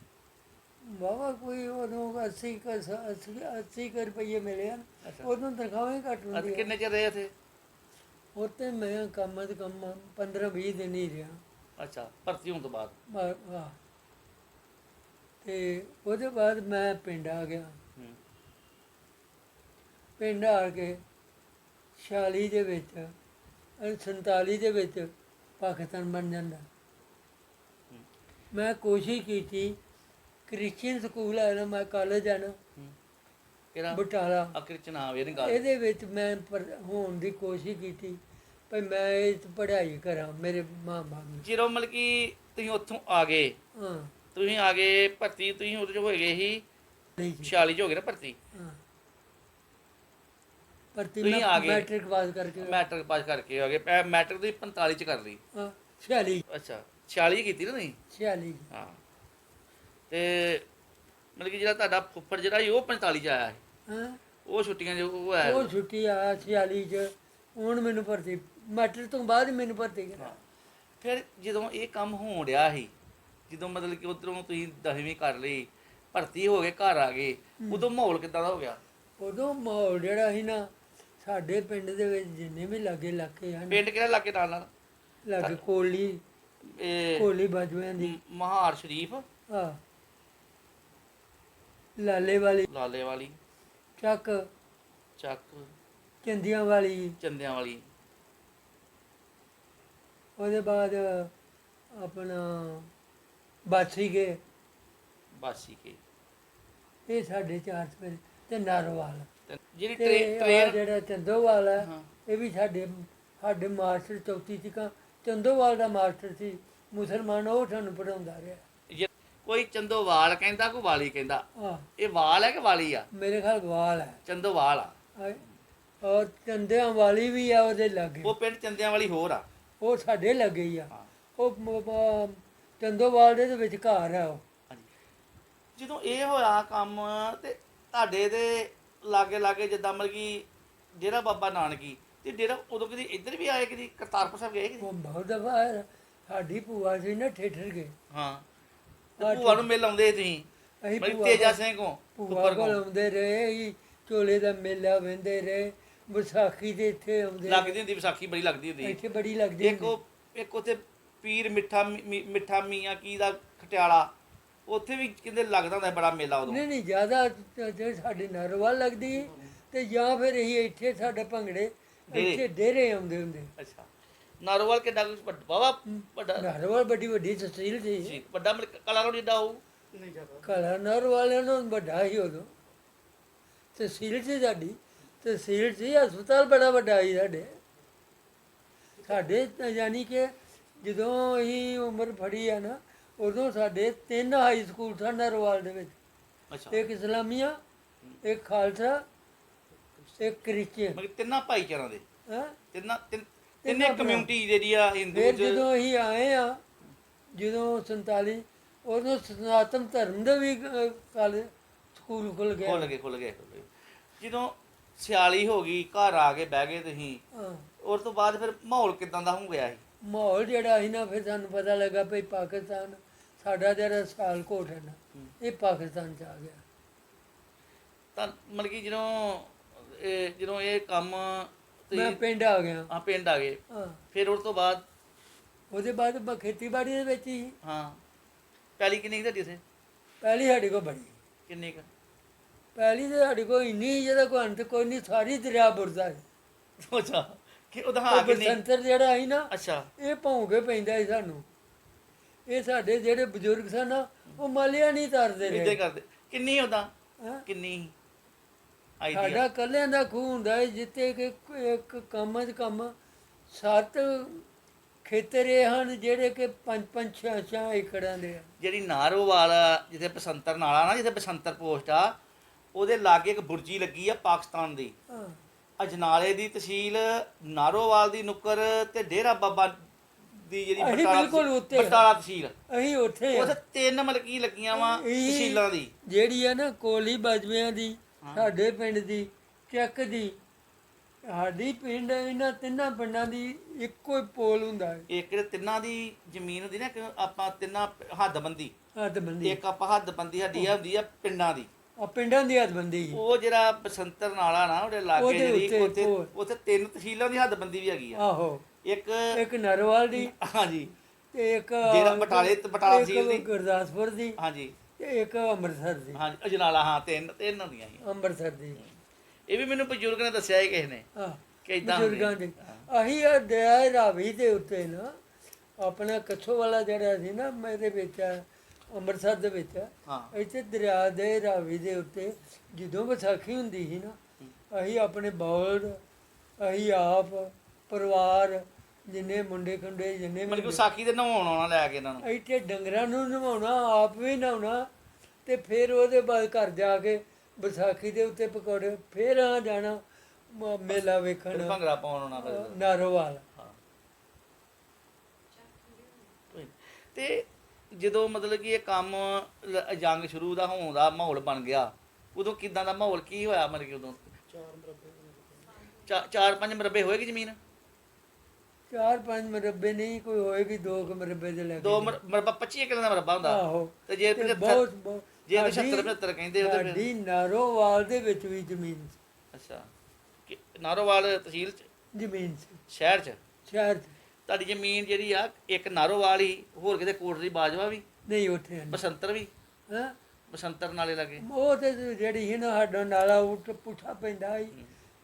ਬਾਬਾ ਕੋਈ ਉਦੋਂ 80 ਕੁ ਸ- 80 80 ਕੁ ਰੁਪਏ ਮਿਲੇ ਹਨ। ਅੱਛਾ। ਉਦੋਂ ਤਨਖਾਹਾਂ ਹੀ ਘੱਟ ਅੱਜ ਹੁੰਦੀਆਂ ਕਿੰਨੇ ਚਿਰ ਰਹੇ ਇੱਥੇ? ਉੱਥੇ ਮੈਂ ਕੰਮ ਤੇ ਕੰਮ 15 20 ਦਿਨ ਹੀ ਰਿਹਾ। ਅੱਛਾ ਭਰਤੀ ਹੋਣ ਤੋਂ ਬਾਅਦ? ਬਾ- ਵਾਹ ਤੇ ਉਹਦੇ ਬਾਅਦ ਮੈਂ ਪਿੰਡ ਆ ਗਿਆ। ਹੂੰ। ਪਿੰਡ ਆ ਕੇ 46 ਦੇ ਵਿੱਚ ਅਹ 47 ਦੇ ਵਿੱਚ ਪਾਕਿਸਤਾਨ ਬਣ ਜਾਂਦਾ। ਮੈਂ ਕੋਸ਼ਿਸ਼ ਕੀਤੀ ਕ੍ਰਿਸਚੀਅਨ ਸਕੂਲ ਹੈ ਨਾ ਮੈਂ ਕਾਲਜ ਹੂੰ। ਕਿਹੜਾ? ਬਟਾਲਾ। ਆ ਕ੍ਰਿਸਚਨ ਆ ਵੇਰ ਗੱਲ। ਇਹਦੇ ਵਿੱਚ ਮੈਂ ਹੋਣ ਦੀ ਕੋਸ਼ਿਸ਼ ਕੀਤੀ ਭਈ ਮੈਂ ਇਹ ਪੜ੍ਹਾਈ ਕਰਾਂ ਮੇਰੇ ਮਾਂ-ਬਾਪ ਨੇ। ਜਦੋਂ ਮਤਲਬ ਕਿ ਤੁਸੀਂ ਉੱਥੋਂ ਆ ਗਏ ਹਾਂ। ਤੁਸੀਂ ਆ ਗਏ ਭਰਤੀ ਤੁਸੀਂ ਉਹਦੇ ਚ ਹੋਏ ਗਏ ਸੀ? ਨਹੀਂ ਜੀ। 46 ਚ ਹੋ ਗਏ ਨਾ ਭਰਤੀ? ਹਾਂ। ਭਰਤੀ ਮੈਂ। ਮੈਟ੍ਰਿਕ ਪਾਸ ਕਰਕੇ। ਮੈਟ੍ਰਿਕ ਪਾਸ ਕਰਕੇ ਆ ਗਏ ਮੈਟ੍ਰਿਕ ਦੀ 45 ਚ ਕਰ ਲਈ। ਹਾਂ 46 ਅੱਛਾ। 46 ਚ ਕੀਤੀ ਨਾ ਤੁਸੀਂ? 46 ਹਾਂ। ਤੇ ਮਤਲਬ ਕਿ ਜਿਹੜਾ ਤੁਹਾਡਾ ਫੁੱਫੜ ਜਿਹੜਾ ਸੀ ਉਹ 45 ਚ ਆਇਆ ਸੀ? ਹਾਂ। ਉਹ ਛੁੱਟੀਆਂ 'ਚ ਉਹ ਆਇਆ ਉਹ ਛੁੱਟੀ ਆ 46 ਚ। ਹੁਣ ਮੈਨੂੰ ਭਰਤੀ ਮੈਟ੍ਰਿਕ ਤੋਂ ਬਾਅਦ ਮੈਨੂੰ ਭਰਤੀ ਕਰਾ। ਫਿਰ ਜਦੋਂ ਇਹ ਕੰਮ ਹੋਣ ਡਿਆ ਸੀ ਜਦੋਂ ਮਤਲਬ ਕਿ ਉਧਰੋਂ ਤੁਸੀਂ ਦਸਵੀਂ ਕਰ ਲਈ ਭਰਤੀ ਹੋ ਗਏ ਘਰ ਆ ਗਏ ਉਦੋਂ ਮਾਹੌਲ ਕਿੱਦਾਂ ਦਾ ਹੋ ਗਿਆ? ਉਦੋਂ ਮਾਹੌਲ ਜਿਹੜਾ ਸੀ ਨਾ ਸਾਡੇ ਪਿੰਡ ਦੇ ਵਿੱਚ ਜਿੰਨੇ ਵੀ ਲਾਗੇ ਇਲਾਕੇ ਹਨ। ਪਿੰਡ ਕਿਹੜਾ ਲੱਗੇ ਨਾਲ ਨਾਲ ਲਾਗੇ ਕੋਲੀ ਇਹ ਕੋਲੀ ਦੀ। ਮਹਾਰ ਸ਼ਰੀਫ। ਆ ਲਾਲੇ ਵਾਲੀ। ਲਾਲੇ ਵਾਲੀ। ਚੱਕ। ਚੱਕ। ਚੰਦੀਆਂ ਵਾਲੀ। ਚੰਦਿਆਂ ਵਾਲੀ। ਉਹਦੇ ਬਾਅਦ ਆਪਣਾ ਬਾਛੀ ਕੇ ਬਾਸੀ ਕੇ ਇਹ ਸਾਡੇ ਚਾਰ ਸਵੇਰੇ ਤੇ ਨਾਰਵਾਲ। ਤੇ ਜਿਹੜੀ ਟ੍ਰੇਨ ਜਿਹੜਾ ਚੰਦੋਵਾਲ ਹੈ। ਇਹ ਵੀ ਸਾਡੇ ਸਾਡੇ ਮਾਸਟਰ ਚੌਥੀ ਤੀਕਾਂ ਚੰਦੋਵਾਲ ਦਾ ਮਾਸਟਰ ਸੀ ਮੁਸਲਮਾਨ ਉਹ ਸਾਨੂੰ ਪੜਾਉਂਦਾ ਰਿਹਾ। ਜੇ ਕੋਈ ਚੰਦੋਵਾਲ ਕਹਿੰਦਾ ਕੋਈ ਵਾਲੀ ਕਹਿੰਦਾ? ਆ ਇਹ ਵਾਲ ਹੈ ਕਿ ਵਾਲੀ ਆ? ਮੇਰੇ ਖਿਆਲ ਵਾਲ ਹੈ। ਚੰਦੋਵਾਲ ਆ। ਆਏ। ਔਰ ਚੰਦਿਆਂ ਵਾਲੀ ਵੀ ਆ ਉਹਦੇ ਲਾਗੇ। ਉਹ ਪਿੰਡ ਚੰਦਿਆਂ ਵਾਲੀ ਹੋਰ ਆ। ਉਹ ਸਾਡੇ ਲੱਗੇ ਹੀ ਆ। ਹਾਂ। ਉਹ ਮ- ਮ- ਚੰਦੋਵਾਲ ਦੇ ਵਿੱਚ ਘਰ ਆ ਉਹ। ਹਾਂਜੀ। ਜਦੋਂ ਇਹ ਹੋਇਆ ਕੰਮ ਤੇ ਤੁਹਾਡੇ ਦੇ ਲਾਗੇ ਲਾਗੇ ਜਿੱਦਾਂ ਮਤਲਬ ਕਿ ਡੇਰਾ ਬਾਬਾ ਨਾਨਕੀ ਤੇ ਡੇਰਾ ਉਦੋਂ ਕਦੀ ਇੱਧਰ ਵੀ ਆਏ ਕਦੀ? ਕਰਤਾਰਪੁਰ ਸਾਹਿਬ ਗਏ ਕਦੀ? ਉਹ ਬਹੁਤ ਦਫਾ। ਸਾਡੀ ਭੂਆ ਸੀ ਨਾ ਠੇਠਰ ਗਏ। ਹਾਂ। ਤੇ ਭੂਆ ਨੂੰ ਮਿਲ ਆਉਂਦੇ ਤੁਸੀਂ? ਅਸੀਂ ਭੂਆ ਤੇਜਾ ਸਿੰਘ ਕੋ ਭੂਆ ਕੋਲ ਆਉਂਦੇ ਰਹੇ ਅਸੀਂ ਝੋਲੇ ਦਾ ਮੇਲਾ ਵੰਦੇ ਰਹੇ ਵਿਸਾਖੀ ਦੇ ਇੱਥੇ ਆਉਂਦੇ ਲੱਗਦੀ ਹੁੰਦੀ ਵਿਸਾਖੀ ਬੜੀ ਲੱਗਦੀ ਹੁੰਦੀ। ਇੱਥੇ ਬੜੀ ਲੱਗਦੀ ਇੱਕ ਉਹ ਇੱਕ ਉੱਥੇ ਪੀਰ ਮਿੱਠਾ ਮਿੱਠਾ ਮੀਆਂ ਕੀ ਦਾ ਖਟਿਆਲਾ ਉੱਥੇ ਵੀ ਕਹਿੰਦੇ ਲੱਗਦਾ ਹੁੰਦਾ ਬੜਾ ਮੇਲਾ ਉਦੋਂ। ਨਹੀਂ ਨਹੀਂ ਜ਼ਿਆਦਾ ਜੇ ਸਾਡੇ ਨਰਵਾਲ ਲੱਗਦੀ ਤੇ ਜਾਂ ਫਿਰ ਅਸੀਂ ਇੱਥੇ ਸਾਡੇ ਭੰਗੜੇ। ਇੱਥੇ ਡੇਰੇ ਆਉਂਦੇ ਹੁੰਦੇ। ਅੱਛਾ। ਨਾਰੋਵਾਲ ਕਿੱਡਾ ਕੁ ਵੱਡਾ ਵੱਡਾ। ਨਰਵਾਲ ਬੜੀ ਵੱਡੀ ਤਹਿਸੀਲ ਸੀ ਸੀ ਵੱਡਾ ਮਤਲਬ ਕਲਾ ਰੋਡ ਜਿੱਡਾ ਹੋਊ ਕਲਾ ਨਰਵਾਲਿਆਂ ਨੂੰ ਵੱਡਾ ਹੀ ਉਦੋਂ। ਤਹਿਸੀਲ ਸੀ ਸਾਡੀ। ਤਹਿਸੀਲ ਸੀ ਹਸਪਤਾਲ ਬੜਾ ਵੱਡਾ ਸੀ ਸਾਡੇ। ਸਾਡੇ ਤਾਂ ਯਾਨੀ ਕਿ ਜਦੋਂ ਅਸੀਂ ਉਮਰ ਫੜੀ ਆ ਨਾ ਉਦੋਂ ਸਾਡੇ ਤਿੰਨ ਹਾਈ ਸਕੂਲ ਸਨ ਨਰਵਾਲ ਦੇ ਵਿੱਚ। ਅੱਛਾ। ਇੱਕ ਇਸਲਾਮੀਆ ਇੱਕ ਖਾਲਸਾ ਇੱਕ ਕ੍ਰਿਸਚੀਅਨ ਮਤਲਬ ਤਿੰਨਾਂ ਭਾਈਚਾਰਾਂ ਦੇ। ਹਾਂ? ਤਿੰਨਾਂ ਤਿੰਨ- ਤਿੰਨਾਂ। ਕਮਿਊਨਿਟੀ ਜਿਹੜੀ ਆ ਹਿੰਦੂ ਫਿਰ ਚ ਜਦੋਂ ਅਸੀਂ ਆਏ ਆ ਜਦੋਂ 47 ਉਦੋਂ ਸਨਾਤਨ ਧਰਮ ਦਾ ਵੀ ਕਾਲਜ ਸਕੂਲ ਖੁੱਲ ਗਿਆ। ਖੁੱਲ ਗਏ ਖੁੱਲ ਗਏ ਖੁੱਲ ਗਏ। ਜਦੋਂ ਸਿਆਲੀ ਹੋ ਗਈ ਘਰ ਆ ਕੇ ਬਹਿ ਗਏ ਤੁਸੀਂ ਹਾਂ। ਉਸ ਤੋਂ ਬਾਅਦ ਫਿਰ ਮਾਹੌਲ ਕਿਦਾਂ ਦਾ ਹੋ ਗਿਆ ਸੀ? ਮਾਹੌਲ ਜਿਹੜਾ ਸੀ ਨਾ ਫਿਰ ਸਾਨੂੰ ਪਤਾ ਲੱਗਾ ਭਈ ਪਾਕਿਸਤਾਨ ਸਾਡਾ ਜਿਹੜਾ ਸਾਲਕੋਟ ਹੈ ਨਾ ਇਹ ਪਾਕਿਸਤਾਨ ਚ ਆ ਗਿਆ। ਤਾਂ ਮਤਲਬ ਕਿ ਜਦੋਂ ਇਹ ਜਦੋਂ ਇਹ ਕੰਮ ਮੈਂ ਪਿੰਡ ਆ ਗਿਆ। ਆ ਪਿੰਡ ਆ ਗਏ। ਹਾਂ। ਫਿਰ ਉਸ ਤੋਂ ਬਾਅਦ? ਉਹਦੇ ਬਾਅਦ ਬ- ਖੇਤੀਬਾੜੀ ਦੇ ਵਿੱਚ ਹੀ। ਹਾਂ। ਪਹਿਲੀ ਕਿੰਨੀ ਕੁ ਤੁਹਾਡੀ ਉਥੇ? ਪਹਿਲੀ ਸਾਡੇ ਕੋਲ ਬੜੀ ਕਿੰਨੀ ਕੁ? ਪਹਿਲੀ ਤੇ ਸਾਡੇ ਕੋਲ ਇੰਨੀ ਜਿਹਦਾ ਕੋਈ ਅੰਤ ਕੋਈ ਨਹੀਂ ਸਾਰੀ ਦਰਿਆ ਬੁਰਦਾ ਹੈ ਅੱਛਾ। ਕਿ ਹਾਂ ਕਿੰਨੀ? ਬਸੰਤਰ ਜਿਹੜਾ ਸੀ ਨਾ ਅੱਛਾ। ਇਹ ਭੌਂ ਕੇ ਪੈਂਦਾ ਸੀ ਸਾਨੂੰ। ਇਹ ਸਾਡੇ ਜਿਹੜੇ ਬਜ਼ੁਰਗ ਸਨ ਨਾ, ਉਹ ਮਾਲਿਆ ਨਹੀਂ ਤਰਦੇ ਇਦਾਂ ਰਹੇ ਕਰਦੇ। ਕਿੰਨੀ ਉਹਦਾ? ਹੈਂ? ਕਿੰਨੀ ਆਈਡੀਆ। ਸਾਡਾ ਕੱਲਿਆਂ ਦਾ ਖੂਹ ਹੁੰਦਾ ਹੈ ਜਿੱਤੇ ਕਿ ਇੱਕ ਕੰਮ ਚ ਕੰਮ ਸੱਤ ਖੇਤਰ ਇਹ ਹਨ ਜਿਹੜੇ ਕਿ ਪੰਜ ਪੰਜ ਛੇ ਛੇ ਏਕੜਾਂ ਦੇ ਆ। ਜਿਹੜੀ ਨਾਰੋਵਾਲ ਜਿੱਥੇ ਬਸੰਤਰ ਨਾਲਾ ਨਾ ਜਿੱਥੇ ਬਸੰਤਰ ਪੋਸਟ ਆ ਉਹਦੇ ਲਾਗੇ ਇੱਕ ਬੁਰਜੀ ਲੱਗੀ ਆ ਪਾਕਿਸਤਾਨ ਦੀ। ਹਾਂ। ਅਜਨਾਲੇ ਦੀ ਤਹਿਸੀਲ ਨਾਰੋਵਾਲ ਦੀ ਨੁੱਕਰ ਤੇ ਡੇਰਾ ਬਾਬਾ ਦੀ ਜਿਹੜੀ ਅਸੀਂ ਬਟਾਲਾ ਬਿਲਕੁਲ ਉੱਤੇ ਆ। ਬਟਾਲਾ ਤਹਿਸੀਲ। ਅਸੀਂ ਉੱਥੇ ਆ। ਉੱਥੇ ਤਿੰਨ ਮਲਕੀ ਲੱਗੀਆਂ ਵਾ ਇਹ- ਤਹਿਸੀਲਾਂ ਦੀ। ਜਿਹੜੀ ਆ ਨਾ ਕੋਲੀ ਬਾਜਵਿਆਂ ਦੀ ਸਾਡੇ ਪਿੰਡ ਦੀ ਚੱਕ ਦੀ। ਸਾਡੀ ਪਿੰਡ ਇਹਨਾਂ ਤਿੰਨਾਂ ਪਿੰਡਾਂ ਦੀ ਇੱਕੋ ਹੀ ਪੋਲ ਹੁੰਦਾ ਹੈ। ਇੱਕ ਜਿਹੜੇ ਤਿੰਨਾਂ ਦੀ ਜ਼ਮੀਨ ਹੁੰਦੀ ਨਾ ਕਿ ਆਪਾਂ ਤਿੰਨਾਂ ਹੱਦਬੰਦੀ। ਹੱਦਬੰਦੀ। ਇੱਕ ਆਪਾਂ ਹੱਦਬੰਦੀ ਸਾਡੀ ਆ ਹੁੰਦੀ ਆ ਪਿੰਡਾਂ ਦੀ। ਆ ਪਿੰਡਾਂ ਦੀ ਹੱਦਬੰਦੀ ਸੀ। ਉਹ ਜਿਹੜਾ ਬਸੰਤਰ ਨਾਲਾ ਨਾ ਉਹਦੇ ਲਾਗੇ ਜਿਹੜੀ ਉੱਥੇ ਉੱਥੇ ਤਿੰਨ ਤਹਿਸੀਲਾਂ ਦੀ ਹੱਦਬੰਦੀ ਵੀ ਹੈਗੀ ਆ। ਆਹੋ। ਇੱਕ ਇੱਕ ਨਰਵਾਲ ਦੀ ਹਾਂਜੀ। ਤੇ ਇੱਕ ਜਿਹੜਾ ਬਟਾਲੇ ਬਟਾਲਾ ਇੱਕ ਤਹਿਸੀਲ ਦੀ। ਗੁਰਦਾਸਪੁਰ ਦੀ। ਹਾਂਜੀ। ਤੇ ਇੱਕ ਅੰਮ੍ਰਿਤਸਰ ਦੀ। ਹਾਂਜੀ ਅਜਨਾਲਾ ਹਾਂ ਤਿੰਨ ਤਿੰਨ ਹੁੰਦੀਆਂ ਸੀ। ਅੰਮ੍ਰਿਤਸਰ ਦੀ। ਇਹ ਵੀ ਮੈਨੂੰ ਬਜ਼ੁਰਗ ਨੇ ਦੱਸਿਆ ਇਹ ਕਿਸੇ ਨੇ ਹਾਂ ਕਿ ਏਦਾਂ ਬਜ਼ੁਰਗਾਂ ਦੇ। ਅਸੀਂ ਇਹ ਦਰਿਆ ਰਾਵੀ ਦੇ ਉੱਤੇ ਨਾ ਆਪਣਾ ਕੱਛੋ ਵਾਲਾ ਜਿਹੜਾ ਸੀ ਨਾ ਮੇਰੇ ਵਿੱਚ ਆ, ਅੰਮ੍ਰਿਤਸਰ ਦੇ ਵਿੱਚ ਆ, ਹਾਂ। ਇੱਥੇ ਦਰਿਆ ਦੇ ਰਾਵੀ ਦੇ ਉੱਤੇ ਜਦੋਂ ਵਿਸਾਖੀ ਹੁੰਦੀ ਸੀ ਨਾ ਅਸੀਂ ਆਪਣੇ ਬੌਲ ਅਸੀਂ ਆਪ ਪਰਿਵਾਰ ਜਿੰਨੇ ਮੁੰਡੇ ਖੁੰਡੇ ਜਿੰਨੇ ਮਤਲਬ ਕਿ ਵੀ ਵਿਸਾਖੀ ਦੇ ਨਹਾਉਣ ਆਉਣਾ ਲੈ ਕੇ ਇਹਨਾਂ ਨੂੰ। ਇੱਥੇ ਡੰਗਰਾਂ ਨੂੰ ਨਵਾਉਣਾ ਆਪ ਵੀ ਨਹਾਉਣਾ ਤੇ ਫਿਰ ਉਹਦੇ ਬਾਅਦ ਘਰ ਜਾ ਕੇ ਵਿਸਾਖੀ ਦੇ ਉੱਤੇ ਪਕੌੜੇ ਫਿਰ ਆ ਜਾਣਾ ਮ- ਮੇਲਾ ਫਿਰ ਵੇਖਣ ਭੰਗੜਾ ਪਾਉਣ ਆਉਣਾ ਫਿਰ। ਨਾਰੋਵਾਲ। ਤੇ ਜਦੋਂ ਮਤਲਬ ਕਿ ਇਹ ਕੰਮ ਲ- ਜੰਗ ਸ਼ੁਰੂ ਦਾ ਹੋਣ ਦਾ ਮਾਹੌਲ ਬਣ ਗਿਆ ਉਦੋਂ ਕਿਦਾਂ ਦਾ ਮਾਹੌਲ ਕੀ ਹੋਇਆ ਮਤਲਬ ਕਿ ਉਦੋਂ? ਚਾਰ ਮਰਬੇ ਚਾਰ ਪੰਜ ਮਰਬੇ ਹੋਏਗੀ ਜ਼ਮੀਨ? ਚਾਰ ਪੰਜ ਮਰਬੇ ਨਹੀਂ ਕੋਈ ਹੋਏਗੀ ਦੋ ਕੁ ਮਰਬੇ ਦੇ ਲੈ ਦੋ ਮਰ- ਮਰਬਾ 25 ਕਿਲੋ ਦਾ ਮਰਬਾ ਹੁੰਦਾ। ਆਹੋ। ਤੇ ਜੇ ਤੇ 75 ਬਹੁਤ ਬਹੁਤ ਜੇ ਤੇ ਸਾਡੀ- 76 75 ਕਹਿੰਦੇ ਉਹਦੇ ਫਿਰ ਸਾਡੀ ਨਾਰੋਵਾਲ ਦੇ ਵਿੱਚ ਵੀ ਜ਼ਮੀਨ ਸੀ। ਅੱਛਾ। ਕਿ- ਨਾਰੋਵਾਲ ਤਹਿਸੀਲ ਚ? ਜ਼ਮੀਨ ਸੀ। ਸ਼ਹਿਰ ਚ? ਸ਼ਹਿਰ 'ਚ। ਤੁਹਾਡੀ ਜ਼ਮੀਨ ਜਿਹੜੀ ਆ ਇੱਕ ਨਾਰੋਵਾਲ ਹੀ ਹੋਰ ਕਿਤੇ ਕੋਟਲੀ ਬਾਜਵਾ ਵੀ? ਨਹੀਂ ਉੱਥੇ ਨਹੀਂ। ਬਸੰਤਰ ਵੀ? ਹਾਂ? ਬਸੰਤਰ ਨਾਲੇ ਲੱਗੇ। ਉਹ ਤੇ ਜਿਹੜੀ ਸੀ ਨਾ ਸਾਡਾ ਨਾਲਾ ਉੱਠ ਪੁੱਠਾ ਪੈਂਦਾ ਸੀ।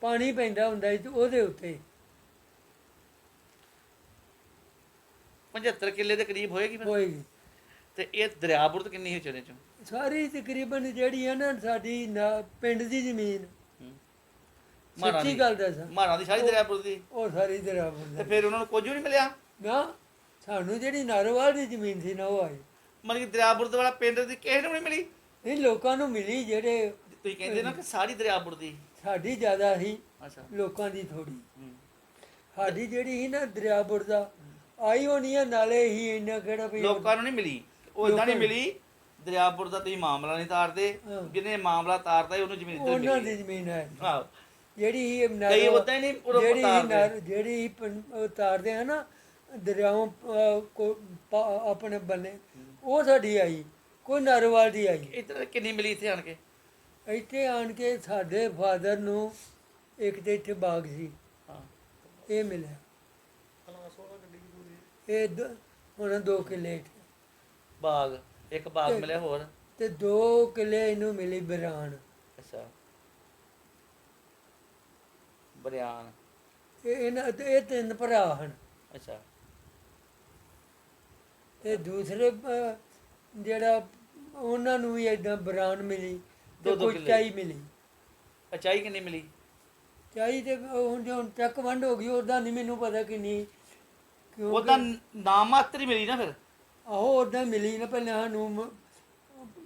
ਪਾਣੀ ਪੈਂਦਾ ਹੁੰਦਾ ਸੀ ਤੇ ਉਹਦੇ ਉੱਤੇ। 75 ਕਿੱਲੇ ਦੇ ਕਰੀਬ ਹੋਏਗੀ ਫਿਰ? ਹੋਏਗੀ। ਤੇ ਇਹ ਦਰਿਆਬੁਰਦ ਕਿੰਨੀ ਹੈ ਚਲੇ ਚੋਂ? ਸਾਰੀ ਤਕਰੀਬਨ ਜਿਹੜੀ ਹੈ ਨਾ ਸਾਡੀ ਨਾ- ਪਿੰਡ ਦੀ ਜ਼ਮੀਨ। ਮਾਰਾਂ ਸੱਚੀ ਦੀ। ਗੱਲ ਦੱਸਾਂ। ਮਾਰਾਂ ਦੀ ਸਾਰੀ ਦਰਿਆਬੁਰਦ ਦੀ? ਉਹ ਸਾਰੀ ਦਰਿਆਪੁਰ ਤੇ ਫਿਰ ਉਹਨਾਂ ਨੂੰ ਕੁਝ ਵੀ ਨਹੀਂ ਮਿਲਿਆ? ਨਾ ਸਾਨੂੰ ਜਿਹੜੀ ਨਾਰੋਵਾਲ ਦੀ ਜ਼ਮੀਨ ਸੀ ਨਾ ਉਹ ਆਈ। ਮਤਲਬ ਕਿ ਦਰਿਆਬੁਰਦ ਵਾਲਾ ਪਿੰਡ ਦੀ ਕਿਸੇ ਨੂੰ ਨਹੀਂ ਮਿਲੀ? ਇਹ ਲੋਕਾਂ ਨੂੰ ਮਿਲੀ ਜਿਹੜੇ ਤੁਸੀਂ ਕਹਿੰਦੇ ਨਾ ਕਿ ਸਾਰੀ ਦਰਿਆਬੁਰਦ ਦੀ। ਸਾਡੀ ਜ਼ਿਆਦਾ ਸੀ ਅੱਛਾ। ਲੋਕਾਂ ਦੀ ਥੋੜੀ ਹੂੰ। ਸਾਡੀ ਜਿਹੜੀ ਸੀ ਨਾ ਦਰਿਆਪੁਰ ਦਾ ਆਈ ਹੋਣੀ ਆ ਨਾਲੇ ਹੀ ਇੰਨਾ ਕਿਹੜਾ ਵੀ ਲੋਕਾਂ ਨੂੰ ਨਹੀਂ ਮਿਲੀ। ਉਹ ਇਦਾਂ ਨਹੀਂ ਮਿਲੀ। ਦਰਿਆਬੁਰ ਦਾ ਤੁਸੀਂ ਮਾਮਲਾ ਨਹੀਂ ਤਾਰਦੇ। ਹਾਂ। ਜਿਹਨੇ ਮਾਮਲਾ ਤਾਰਦਾ ਉਹਨੂੰ ਜ਼ਮੀਨ ਇੱਧਰ ਉਹਨਾਂ ਦੀ ਜ਼ਮੀਨ ਹੈ। ਜਿਹੜੀ ਇਹ ਕਈ ਨਾਰੋ- ਉਦਾਂ ਹੀ ਨਹੀਂ ਜਿਹੜੀ ਤਾਰਦੇ। ਜਿਹੜੀ ਉਹ ਤਾਰਦੇ ਆ ਨਾ ਦਰਿਆਵਾਂ ਕੋ- ਆਪਣੇ ਬੰਨੇ। ਉਹ ਸਾਡੀ ਆਈ। ਕੋਈ ਨਾਰੋਵਾਲ ਦੀ ਆਈ। ਇੱਧਰ ਕਿੰਨੀ ਮਿਲੀ ਇੱਥੇ ਆਣ ਕੇ? ਇੱਥੇ ਆਣ ਕੇ ਸਾਡੇ ਫਾਦਰ ਨੂੰ ਇੱਕ ਤੇ ਇੱਥੇ ਬਾਗ ਸੀ। ਹਾਂ। ਇਹ ਮਿਲਿਆ। ਇਹ ਦ- ਹੁਣ ਦੋ ਕਿੱਲੇ ਇੱਥੇ। ਬਾਗ ਇੱਕ ਬਾਗ ਮਿਲਿਆ ਹੋਰ? ਤੇ ਦੋ ਕਿੱਲੇ ਇਹਨੂੰ ਮਿਲੀ ਬਰਾਨ ਅੱਛਾ। ਬਰਿਆਨ। ਇਹ ਇਹਨਾਂ ਤੇ ਇਹ ਤਿੰਨ ਭਰਾ ਹਨ। ਅੱਛਾ। ਤੇ ਦੂਸਰੇ ਜਿਹੜਾ ਉਹਨਾਂ ਨੂੰ ਵੀ ਏਦਾਂ ਬਰਾਨ ਮਿਲੀ ਤੇ ਦੋ ਦੋ ਕੋਈ ਕਿੱਲੇ। ਚਾਈ ਮਿਲੀ। ਅਚਾਈ ਕਿੰਨੀ ਮਿਲੀ? ਚਾਈ ਤੇ ਉਹ ਹੁਣ ਜੋ ਚੱਕ ਵੰਡ ਹੋ ਗਈ ਉਹਦਾ ਨਹੀਂ ਮੈਨੂੰ ਪਤਾ ਕਿੰਨੀ ਕਿਉਂ ਉਹਦਾ ਨਾਮ ਮਾਤਰ ਹੀ ਮਿਲੀ ਨਾ ਫਿਰ। ਆਹੋ ਉਹਦਾ ਮਿਲੀ ਨਾ ਪਹਿਲਾਂ ਸਾਨੂੰ ਮ-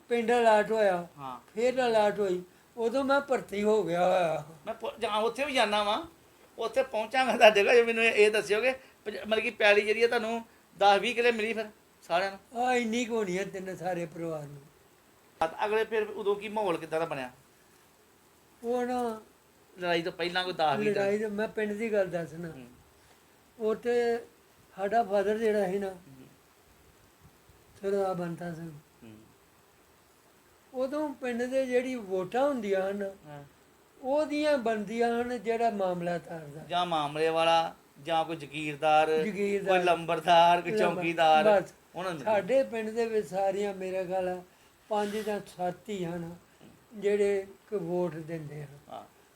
ਪਿੰਡ ਅਲਾਟ ਹੋਇਆ। ਹਾਂ। ਫੇਰ ਅਲਾਟ ਹੋਈ। ਉਦੋਂ ਮੈਂ ਭਰਤੀ ਹੋ ਗਿਆ ਹੋਇਆ। ਮੈਂ ਪੁ- ਜਾਂ ਉੱਥੇ ਵੀ ਜਾਣਾ ਵਾਂ। ਉੱਥੇ ਪਹੁੰਚਾਂਗਾ ਤੁਹਾਡੇ ਕੋਲ ਜੇ ਮੈਨੂੰ ਇਹ ਇਹ ਦੱਸਿਓਗੇ। ਪੰਜ- ਮਤਲਬ ਕਿ ਪੈਲੀ ਜਿਹੜੀ ਹੈ ਤੁਹਾਨੂੰ 10 20 ਕਿਲੇ ਮਿਲੀ ਫਿਰ ਸਾਰਿਆਂ ਨੂੰ? ਆ ਇੰਨੀ ਕੁ ਹੋਣੀ ਹੈ ਤਿੰਨ ਸਾਰੇ ਪਰਿਵਾਰ ਨੂੰ। ਤਾਂ ਅਗਲੇ ਫਿਰ ਉਦੋਂ ਕੀ ਮਾਹੌਲ ਕਿਦਾਂ ਦਾ ਬਣਿਆ? ਉਹ ਨਾ ਲੜਾਈ ਤੋਂ ਪਹਿਲਾਂ ਕੋਈ 10 20 ਲੜਾਈ ਦੇ ਮੈਂ ਪਿੰਡ ਦੀ ਗੱਲ ਦੱਸਣਾ ਉੱਥੇ ਸਾਡਾ ਫਾਦਰ ਜਿਹੜਾ ਸੀ ਨਾ ਸਰਦਾਰ ਬੰਤਾ ਸਿੰਘ। ਉਦੋਂ ਪਿੰਡ ਦੇ ਜਿਹੜੀ ਵੋਟਾਂ ਹੁੰਦੀਆਂ ਹਨ ਉਹਦੀਆਂ ਬੰਦੀਆਂ ਹਨ ਜਿਹੜਾ ਮਾਮਲਾ ਤਾਰਦਾ ਜਾਂ ਮਾਮਲੇ ਵਾਲਾ ਜਾਂ ਕੋਈ ਜ਼ਗੀਰਦਾਰ। ਕੋਈ ਲੰਬਰਦਾਰ ਕੋਈ ਚੌਕੀਦਾਰ। ਉਹਨਾਂ ਸਾਡੇ ਪਿੰਡ ਦੇ ਵਿੱਚ ਸਾਰੀਆਂ ਮੇਰਾ ਖਿਆਲ ਪੰਜ ਜਾਂ ਸੱਤ ਹੀ ਹਨ ਜਿਹੜੇ ਕਿ ਵੋਟ ਦਿੰਦੇ ਹਨ।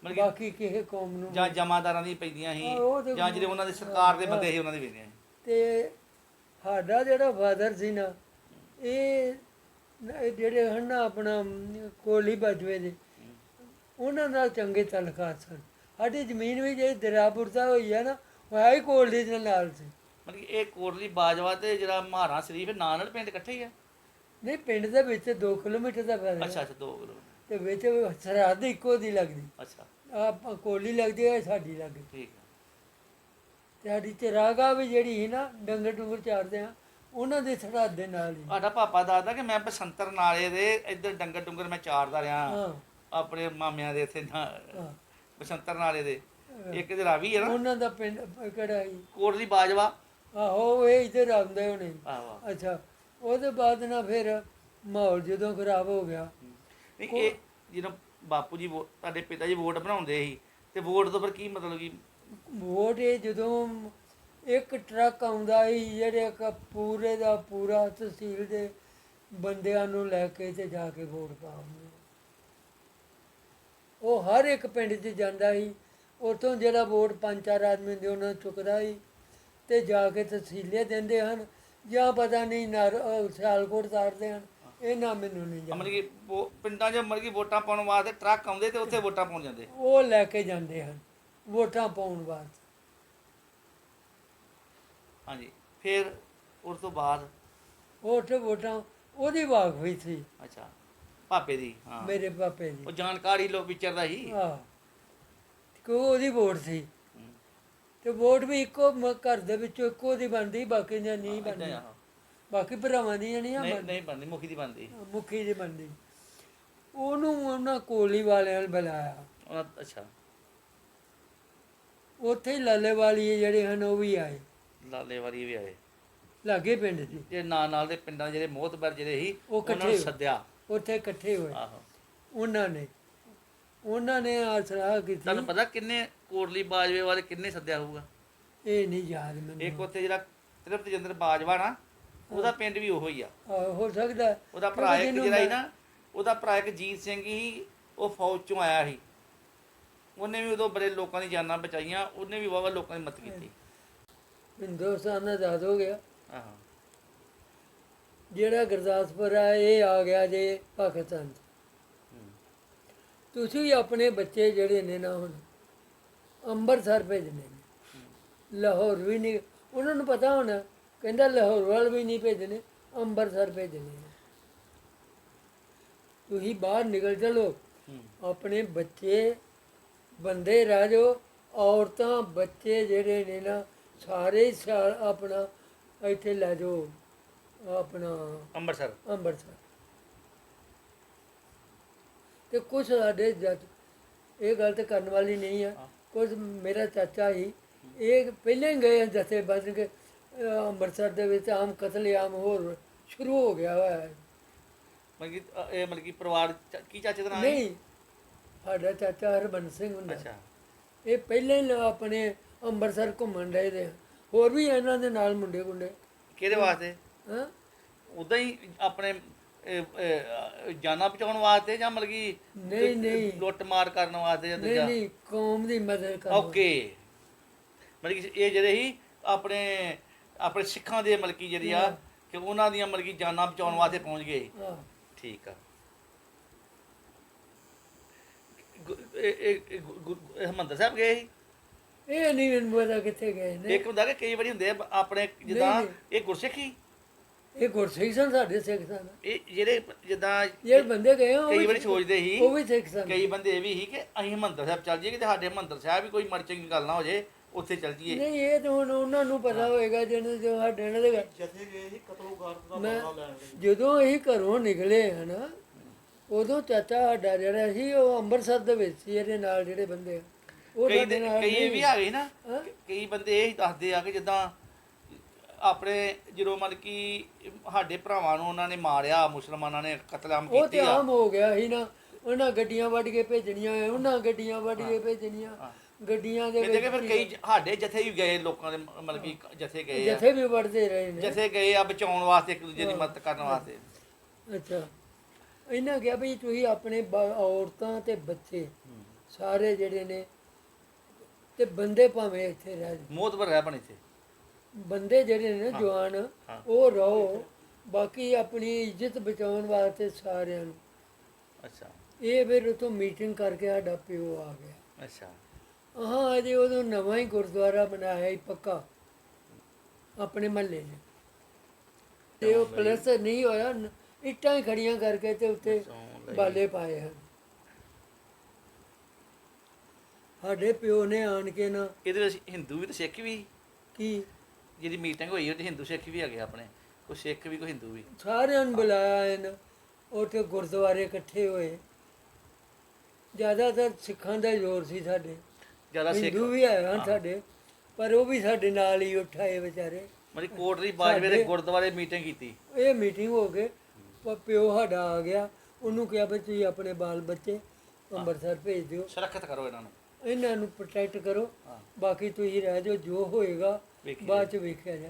ਬਾਕੀ ਕਿਸੇ ਕੌਮ ਨੂੰ ਜਾਂ ਜਮਾਦਾਰਾਂ ਦੀ ਪੈਂਦੀਆਂ ਸੀ ਜਾਂ ਜਿਹੜੇ ਉਹਨਾਂ ਦੇ ਸਰਕਾਰ ਦੇ ਬੰਦੇ ਸੀ ਉਹਨਾਂ ਦੀ ਪੈਂਦੀਆਂ ਸੀ। ਤੇ ਸਾਡਾ ਜਿਹੜਾ ਫਾਦਰ ਸੀ ਨਾ ਇਹ ਜਿਹੜੇ ਹਨ ਨਾ ਆਪਣਾ ਕੋਲੀ ਬਾਜਵੇ ਦੇ ਉਹਨਾਂ ਨਾਲ ਚੰਗੇ ਤਲਕਾਤ ਸਨ। ਸਾਡੀ ਜ਼ਮੀਨ ਵੀ ਜੇ ਦਰਿਆਪੁਰ ਦਾ ਹੋਈ ਆ ਨਾ ਹੋਇਆ ਹੀ ਕੋਲੀ ਦੇ ਨਾਲ ਸੀ। ਮਤਲਬ ਕਿ ਇਹ ਕੋਟਲੀ ਬਾਜਵਾ ਤੇ ਜਿਹੜਾ ਮਹਾਰਾ ਸ਼ਰੀਫ ਨਾਂ ਨਾਲ ਪਿੰਡ ਇਕੱਠੇ ਹੀ ਆ? ਨਹੀਂ ਪਿੰਡ ਦੇ ਵਿੱਚ 2 ਕਿਲੋਮੀਟਰ ਦਾ ਫ਼ਰਕ ਅੱਛਾ ਹੈ। ਅੱਛਾ ਦੋ ਕਿਲੋ ਤੇ ਵਿੱਚ ਸਰਹੱਦ ਇੱਕੋ ਦੀ ਲੱਗਦੀ। ਅੱਛਾ। ਆ ਕੋਲੀ ਲੱਗਦੀ ਹੈ ਸਾਡੀ ਲੱਗਦੀ। ਠੀਕ। ਸਾਡੀ ਚਰਾਗਾ ਵੀ ਜਿਹੜੀ ਸੀ ਨਾ ਡੰਗਰ ਡੁੰਗਰ ਚਾਰਦੇ ਆ ਉਹਨਾਂ ਦੇ ਸਰਹੱਦ ਦੇ ਨਾਲ ਹੀ। ਸਾਡਾ ਪਾਪਾ ਦੱਸਦਾ ਕਿ ਮੈਂ ਬਸੰਤਰ ਨਾਲੇ ਦੇ ਇੱਧਰ ਡੰਗਰ ਡੁੰਗਰ ਮੈਂ ਚਾਰਦਾ ਰਿਹਾ। ਹਾਂ। ਆਪਣੇ ਮਾਮਿਆਂ ਦੇ ਇੱਥੇ ਨਾ- ਹਾਂ। ਬਸੰਤਰ ਨਾਲੇ ਦੇ। ਇੱਕ ਤੇ ਰਾਵੀ ਹੈ ਨਾ। ਉਹਨਾਂ ਦਾ ਪਿੰਡ ਕਿਹੜਾ ਸੀ? ਕੋਟਲੀ ਬਾਜਵਾ। ਆਹੋ ਇਹ ਇੱਧਰ ਆਉਂਦੇ ਹੋਣੇ। ਅੱਛਾ ਉਹਦੇ ਬਾਅਦ ਨਾ ਫਿਰ ਮਾਹੌਲ ਜਦੋਂ ਖਰਾਬ ਹੋ ਗਿਆ। ਨਹੀਂ ਇਹ ਜਦੋਂ ਬਾਪੂ ਜੀ ਤੁਹਾਡੇ ਪਿਤਾ ਜੀ ਵੋਟ ਬਣਾਉਂਦੇ ਸੀ ਤੇ ਵੋਟ ਤੋਂ ਫਿਰ ਕੀ ਮਤਲਬ ਕਿ ਵੋਟ ਇਹ ਜਦੋਂ ਇੱਕ ਟਰੱਕ ਆਉਂਦਾ ਸੀ ਜਿਹੜੇ ਇੱਕ ਪੂਰੇ ਦਾ ਪੂਰਾ ਤਹਿਸੀਲ ਦੇ ਬੰਦਿਆਂ ਨੂੰ ਲੈ ਕੇ ਤੇ ਜਾ ਕੇ ਵੋਟ ਪਾਉਂਦੇ ਉਹ ਹਰ ਇੱਕ ਪਿੰਡ 'ਚ ਜਾਂਦਾ ਸੀ। ਉਤੋਂ ਜਿਹੜਾ ਵੋਟ ਪੰਜ ਚਾਰ ਆਦਮੀ ਹੁੰਦੇ ਉਹਨਾਂ ਨੂੰ ਚੁੱਕਦਾ ਸੀ ਤੇ ਜਾ ਕੇ ਤਹਿਸੀਲੇ ਦਿੰਦੇ ਹਨ ਜਾਂ ਪਤਾ ਨਹੀਂ ਨਰ ਅਹ ਸਿਆਲਕੋਟ ਤਾਰਦੇ ਹਨ। ਇਹ ਨਾ ਮੈਨੂੰ ਨਹੀਂ ਜਾਣਦਾ ਮਤਲਬ ਕਿ ਵੋ- ਪਿੰਡਾਂ 'ਚ ਮਤਲਬ ਕਿ ਵੋਟਾਂ ਪਾਉਣ ਵਾਸਤੇ ਟਰੱਕ ਆਉਂਦੇ ਤੇ ਉੱਥੇ ਵੋਟਾਂ ਪਾਉਣ ਜਾਂਦੇ। ਉਹ ਲੈ ਕੇ ਜਾਂਦੇ ਹਨ। ਵੋਟਾਂ ਪਾਉਣ ਵਾਸਤੇ ਹਾਂਜੀ ਫਿਰ ਉਸ ਤੋਂ ਬਾਅਦ? ਉਹ ਵੋਟਾਂ ਉਹਦੀ ਵਾਕ ਹੋਈ ਸੀ। ਅੱਛਾ ਪਾਪੇ ਦੀ ਹਾਂ। ਮੇਰੇ ਪਾਪੇ ਦੀ। ਉਹ ਜਾਣਕਾਰੀ ਲੋ ਵਿਚਰਦਾ ਸੀ ਆਹ ਕਿ ਉਹਦੀ ਵੋਟ ਸੀ। ਹੂੰ। ਤੇ ਵੋਟ ਵੀ ਇੱਕੋ ਮ- ਘਰ ਦੇ ਵਿੱਚੋਂ ਇੱਕੋ ਦੀ ਬਣਦੀ ਬਾਕੀ ਦੀਆਂ ਨਹੀਂ ਏਦਾਂ ਬਣਦੀ ਹੀ ਆ। ਬਾਕੀ ਭਰਾਵਾਂ ਦੀਆਂ ਨਹੀਂ ਨਹੀਂ ਬਣਦੀ ਨਹੀਂ ਬਣਦੀ ਮੁਖੀ ਦੀ ਬਣਦੀ। ਮੁਖੀ ਦੀ ਬਣਦੀ। ਉਹਨੂੰ ਉਹਨਾਂ ਕੋਲੀ ਵਾਲਿਆਂ ਨੇ ਬੁਲਾਇਆ। ਉਹਨਾਂ ਅੱਛਾ। ਉੱਥੇ ਹੀ ਲਾਲੇ ਵਾਲੀ ਜਿਹੜੇ ਹਨ ਉਹ ਵੀ ਆਏ। ਲਾਲੇ ਵਾਲੀ ਵੀ ਆਏ। ਲਾਗੇ ਪਿੰਡ ਸੀ ਜੇ ਨਾਲ ਨਾਲ ਦੇ ਪਿੰਡਾਂ ਜਿਹੜੇ ਮੋਹਤਬਰ ਜਿਹੜੇ ਸੀ ਉਹ ਉਹਨਾਂ ਨੂੰ ਇਕੱਠੇ- ਸੱਦਿਆ। ਉੱਥੇ ਇਕੱਠੇ ਹੋਏ। ਆਹੋ। ਉਹਨਾਂ ਨੇ। ਉਹਨਾਂ ਨੇ ਆਸਰਾ ਕੀਤੀ। ਤੁਹਾਨੂੰ ਪਤਾ ਕਿੰਨੇ ਕੋਟਲੀ ਬਾਜਵੇ ਵਾਲੇ ਕਿੰਨੇ ਸੱਦਿਆ ਹੋਊਗਾ? ਇਹ ਨਹੀਂ ਯਾਦ ਮੈਨੂੰ। ਇੱਕ ਉੱਥੇ ਜਿਹੜਾ ਤ੍ਰਿਪਤ ਜੰਦਰ ਬਾਜਵਾ ਨਾ ਉਹਦਾ ਪਿੰਡ ਵੀ ਉਹੋ ਹੀ ਆ। ਆਹ, ਹੋ ਸਕਦਾ। ਹੈ। ਉਹਦਾ ਭਰਾ ਇੱਕ ਜਿਹੜਾ ਮੈਂ- ਨਾ ਉਹਦਾ ਭਰਾ ਇੱਕ ਜੀਤ ਸਿੰਘ ਹੀ ਉਹ ਫੌਜ ਚੋਂ ਆਇਆ ਸੀ। ਉਹਨੇ ਵੀ ਉਦੋਂ ਬੜੇ ਲੋਕਾਂ ਦੀ ਜਾਨਾਂ ਬਚਾਈਆਂ ਉਹਨੇ ਵੀ ਵਾਵਾ ਲੋਕਾਂ ਦੀ ਮਦਦ ਕੀਤੀ। ਹਿੰਦੁਸਤਾਨ ਦਾ ਆਜ਼ਾਦ ਹੋ ਗਿਆ। ਆਹੋ ਜਿਹੜਾ ਗੁਰਦਾਸਪੁਰ ਆ ਇਹ ਆ ਗਿਆ ਜੇ ਪਾਕਿਸਤਾਨ 'ਚ। ਤੁਸੀਂ ਆਪਣੇ ਬੱਚੇ ਜਿਹੜੇ ਨੇ ਨਾ ਹੁਣ ਅੰਮ੍ਰਿਤਸਰ ਭੇਜਣੇ ਨੇ। ਲਾਹੌਰ ਵੀ ਨਹੀਂ ਉਹਨਾਂ ਨੂੰ ਪਤਾ ਹੋਣਾ ਕਹਿੰਦਾ ਲਾਹੌਰ ਵੱਲ ਵੀ ਨਹੀਂ ਭੇਜਣੇ ਅੰਮ੍ਰਿਤਸਰ ਭੇਜਣੇ ਤੁਸੀਂ ਬਾਹਰ ਨਿਕਲ ਚਲੋ। ਆਪਣੇ ਬੱਚੇ ਬੰਦੇ ਰਹਿ ਜਾਓ ਔਰਤਾਂ ਬੱਚੇ ਜਿਹੜੇ ਨੇ ਨਾ ਸਾਰੇ ਹੀ ਸਿਆ- ਆਪਣਾ ਇੱਥੇ ਲੈ ਜਾਓ ਆਪਣਾ ਅੰਮ੍ਰਿਤਸਰ। ਅੰਮ੍ਰਿਤਸਰ। ਤੇ ਕੁਝ ਸਾਡੇ ਜੱਜ ਇਹ ਗੱਲ ਤੇ ਕਰਨ ਵਾਲੀ ਨਹੀਂ ਆ। ਕੁਝ ਮੇਰਾ ਚਾਚਾ ਹੀ ਇਹ ਪਹਿਲੇ ਹੀ ਗਏ ਜਥੇ ਬਦਲ ਕੇ ਅੰਮ੍ਰਿਤਸਰ ਦੇ ਵਿੱਚ ਆਮ ਕਤਲੇਆਮ ਹੋਰ ਸ਼ੁਰੂ ਹੋ ਗਿਆ ਵਾ ਮਤਲਬ ਇਹ ਮਤਲਬ ਕਿ ਪਰਿਵਾਰ ਕੀ ਚਾਚੇ ਦਾ ਨਾਮ ਹੈ? ਨਹੀਂ ਸਾਡਾ ਚਾਚਾ ਹਰਬੰਸ ਸਿੰਘ ਹੁੰਦਾ। ਅੱਛਾ। ਇਹ ਪਹਿਲੇ ਹੀ ਅੰਮ੍ਰਿਤਸਰ ਅੰਮ੍ਰਿਤਸਰ ਘੁੰਮਣ ਰਹੇ ਦੇ ਹੋਰ ਵੀ ਇਹਨਾਂ ਦੇ ਨਾਲ ਮੁੰਡੇ ਗੁੰਡੇ ਕਿਹਦੇ ਵਾਸਤੇ? ਹਾਂ? ਉਦਾਂ ਹੀ ਆਪਣੇ ਇਹ, ਇਹ, ਜਾਨਾਂ ਬਚਾਉਣ ਵਾਸਤੇ ਜਾਂ ਮਤਲਬ ਕਿ ਨਹੀਂ ਨਹੀਂ। ਲੁੱਟ ਮਾਰ ਕਰਨ ਵਾਸਤੇ ਜਾਂ ਨਹੀਂ ਦੂਜਾ? ਨਹੀਂ ਕੌਮ ਦੀ ਮਦਦ ਕਰਨਾ ਓਕੇ। ਮਤਲਬ ਕਿ ਇਹ ਜਿਹੜੇ ਹੀ ਆਪਣੇ ਆਪਣੇ ਸਿੱਖਾਂ ਦੇ ਮਤਲਬ ਕਿ ਜਿਹੜੀ ਆ ਕਿ ਉਹਨਾਂ ਦੀਆਂ ਮਤਲਬ ਕਿ ਜਾਨਾਂ ਬਚਾਉਣ ਵਾਸਤੇ ਪਹੁੰਚ ਗਏ। ਹਾਂ। ਠੀਕ ਆ। ਗੁ- ਇਹ ਇਹ ਇਹ ਗੁ- ਗੁ- ਇਹ ਹਰਿਮੰਦਰ ਸਾਹਿਬ ਗਏ ਸੀ? ਇਹ ਨਹੀਂ ਮੈਨੂੰ ਪਤਾ ਕਿੱਥੇ ਗਏ ਨੇ। ਇੱਕ ਹੁੰਦਾ ਕਿ ਕਈ ਵਾਰੀ ਹੁੰਦੇ ਆ ਆਪਣੇ ਜਿੱਦਾਂ। ਇਹ ਗੁਰਸਿੱਖੀ? ਇਹ ਗੁਰਸਿੱਖ ਸਨ ਸਾਡੇ ਸਿੱਖ ਸਨ। ਇਹ ਜਿਹੜੇ ਜਿੱਦਾਂ ਜਿਹੜੇ ਬੰਦੇ ਗਏ ਆ, ਉਹ ਕਈ ਵੀ- ਵਾਰੀ ਸੋਚਦੇ ਸੀ ਉਹ ਵੀ ਸਿੱਖ ਸਨ। ਕਈ ਬੰਦੇ ਇਹ ਵੀ ਸੀ ਕਿ ਅਸੀਂ ਹਰਿਮੰਦਰ ਸਾਹਿਬ ਚੱਲ ਜਾਈਏ ਕਿ ਸਾਡੇ ਹਰਿਮੰਦਰ ਸਾਹਿਬ ਵੀ ਕੋਈ ਮਰਚੰਗੀ ਚੰਗੀ ਗੱਲ ਨਾ ਹੋ ਜੇ ਉੱਥੇ ਚੱਲ ਜਾਈਏ। ਨਹੀਂ ਇਹ ਤਾਂ ਹੁਣ ਉਹਨਾਂ ਨੂੰ ਪਤਾ ਹੋਏਗਾ ਜਿਹਨੇ ਜੋ ਸਾਡੇ ਨਾਲ ਦੇ ਜਥੇ ਗਏ ਸੀ ਕਤਲੋਗਾਰਤ ਦਾ ਮੈਂ ਬਦਲਾ ਲੈਣ ਲਈ। ਜਦੋਂ ਅਸੀਂ ਘਰੋਂ ਨਿਕਲੇ ਹਨ ਉਦੋਂ ਚਾਚਾ ਸਾਡਾ ਜਿਹੜਾ ਸੀ ਉਹ ਅੰਮ੍ਰਿਤਸਰ ਦੇ ਵਿੱਚ ਸੀ ਇਹਦੇ ਨਾਲ ਜਿਹੜੇ ਬੰਦੇ। ਉਹ ਕਈ ਸਾਡੇ ਨਾਲ ਕਈ ਵੀ। ਆ ਗਏ ਨਾ ਹਾਂ। ਕਈ ਬੰਦੇ ਇਹ ਦੱਸਦੇ ਆ ਕਿ ਜਿੱਦਾਂ ਆਪਣੇ ਜਦੋਂ ਮਤਲਬ ਕਿ ਸਾਡੇ ਭਰਾਵਾਂ ਨੂੰ ਉਹਨਾਂ ਨੇ ਮਾਰਿਆ ਮੁਸਲਮਾਨਾਂ ਨੇ ਕਤਲੇਆਮ ਉਹ ਤੇ ਕੀਤੀ ਆ। ਆਮ ਹੋ ਗਿਆ ਸੀ ਨਾ। ਉਹਨਾਂ ਗੱਡੀਆਂ ਵੱਢ ਕੇ ਭੇਜਣੀਆਂ ਉਹਨਾਂ ਗੱਡੀਆਂ ਵੱਢ ਕੇ ਭੇਜਣੀਆਂ। ਗੱਡੀਆਂ ਦੇ ਕਹਿੰਦੇ ਕਿ ਫਿਰ ਕਈ ਜ- ਸਾਡੇ ਜਥੇ ਵੀ ਗਏ ਲੋਕਾਂ ਦੇ ਮ- ਮਤਲਬ ਕਿ ਜਥੇ ਗਏ ਆ। ਜਥੇ ਵੀ ਵੱਢਦੇ ਰਹੇ ਨੇ। ਜਥੇ ਗਏ ਆ ਬਚਾਉਣ ਵਾਸਤੇ ਇੱਕ ਦੂਜੇ ਦੀ ਮਦਦ ਕਰਨ ਵਾਸਤੇ। ਅੱਛਾ। ਇਹਨਾਂ ਕਿਹਾ ਵੀ ਤੁਸੀਂ ਆਪਣੇ ਬ- ਔਰਤਾਂ ਤੇ ਬੱਚੇ ਸਾਰੇ ਜਿਹੜੇ ਨੇ ਤੇ ਬੰਦੇ ਭਾਵੇਂ ਇੱਥੇ ਰਹਿ। ਮੋਤਬਰ ਰਹਿ ਬਣ ਇੱਥੇ। ਬੰਦੇ ਜਿਹੜੇ ਨੇ ਜਵਾਨ ਹਾਂ। ਉਹ ਰਹੋ ਬਾਕੀ ਆਪਣੀ ਇੱਜ਼ਤ ਬਚਾਉਣ ਵਾਸਤੇ ਸਾਰਿਆਂ ਨੂੰ। ਅੱਛਾ। ਇਹ ਫਿਰ ਉਤੋਂ ਮੀਟਿੰਗ ਕਰਕੇ ਸਾਡਾ ਪਿਓ ਆ ਗਿਆ। ਅੱਛਾ। ਹਾਂ ਅਜੇ ਉਦੋਂ ਨਵਾਂ ਹੀ ਗੁਰਦੁਆਰਾ ਬਣਾਇਆ ਹੀ ਪੱਕਾ ਆਪਣੇ ਮਹੱਲੇ 'ਚ। ਤੇ ਉਹ ਪਲਸਤਰ ਨਹੀਂ ਹੋਇਆ ਨ- ਇੱਟਾਂ ਹੀ ਖੜੀਆਂ ਕਰਕੇ ਤੇ ਉੱਤੇ। ਬਾਲੇ ਪਾਏ ਹਨ। ਸਾਡੇ ਪਿਓ ਨੇ ਆਣ ਕੇ ਨਾ ਇਹਦੇ ਵਿੱਚ ਹਿੰਦੂ ਵੀ ਤੇ ਸਿੱਖ ਵੀ। ਕੀ? ਜਿਹੜੀ ਮੀਟਿੰਗ ਹੋਈ ਉਹਦੇ ਹਿੰਦੂ ਸਿੱਖ ਵੀ ਹੈਗੇ ਆਪਣੇ। ਕੋਈ ਸਿੱਖ ਵੀ ਕੋਈ ਹਿੰਦੂ ਵੀ। ਸਾਰਿਆਂ ਨੂੰ ਬੁਲਾਇਆ ਇਹਨਾਂ। ਉੱਥੇ ਗੁਰਦੁਆਰੇ ਇਕੱਠੇ ਹੋਏ। ਜ਼ਿਆਦਾਤਰ ਸਿੱਖਾਂ ਦਾ ਜ਼ੋਰ ਸੀ ਸਾਡੇ। ਜ਼ਿਆਦਾ ਸਿੱਖ ਹਿੰਦੂ ਵੀ ਹੈ ਹਨ ਸਾਡੇ ਪਰ ਉਹ ਵੀ ਸਾਡੇ ਨਾਲ ਹੀ ਉਠਾਏ ਵਿਚਾਰੇ। ਮਤਲਬ ਕੋਟਰੀ ਬਾਜਵੇ ਦੇ ਗੁਰਦੁਆਰੇ ਮੀਟਿੰਗ ਕੀਤੀ। ਇਹ ਮੀਟਿੰਗ ਹੋ ਕੇ ਪ- ਪਿਓ ਸਾਡਾ ਆ ਗਿਆ ਉਹਨੂੰ ਕਿਹਾ ਵੀ ਤੁਸੀਂ ਆਪਣੇ ਬਾਲ ਬੱਚੇ ਅੰਮ੍ਰਿਤਸਰ ਭੇਜ ਦਿਓ। ਸੁਰੱਖਿਅਤ ਕਰੋ ਇਹਨਾਂ ਨੂੰ। ਇਹਨਾਂ ਨੂੰ ਪ੍ਰੋਟੈਕਟ ਕਰੋ। ਬਾਕੀ ਤੁਸੀਂ ਰਹਿ ਜਾਓ ਜੋ ਹੋਏਗਾ ਬਾਅਦ ਚ ਵੇਖਿਆ ਜਾ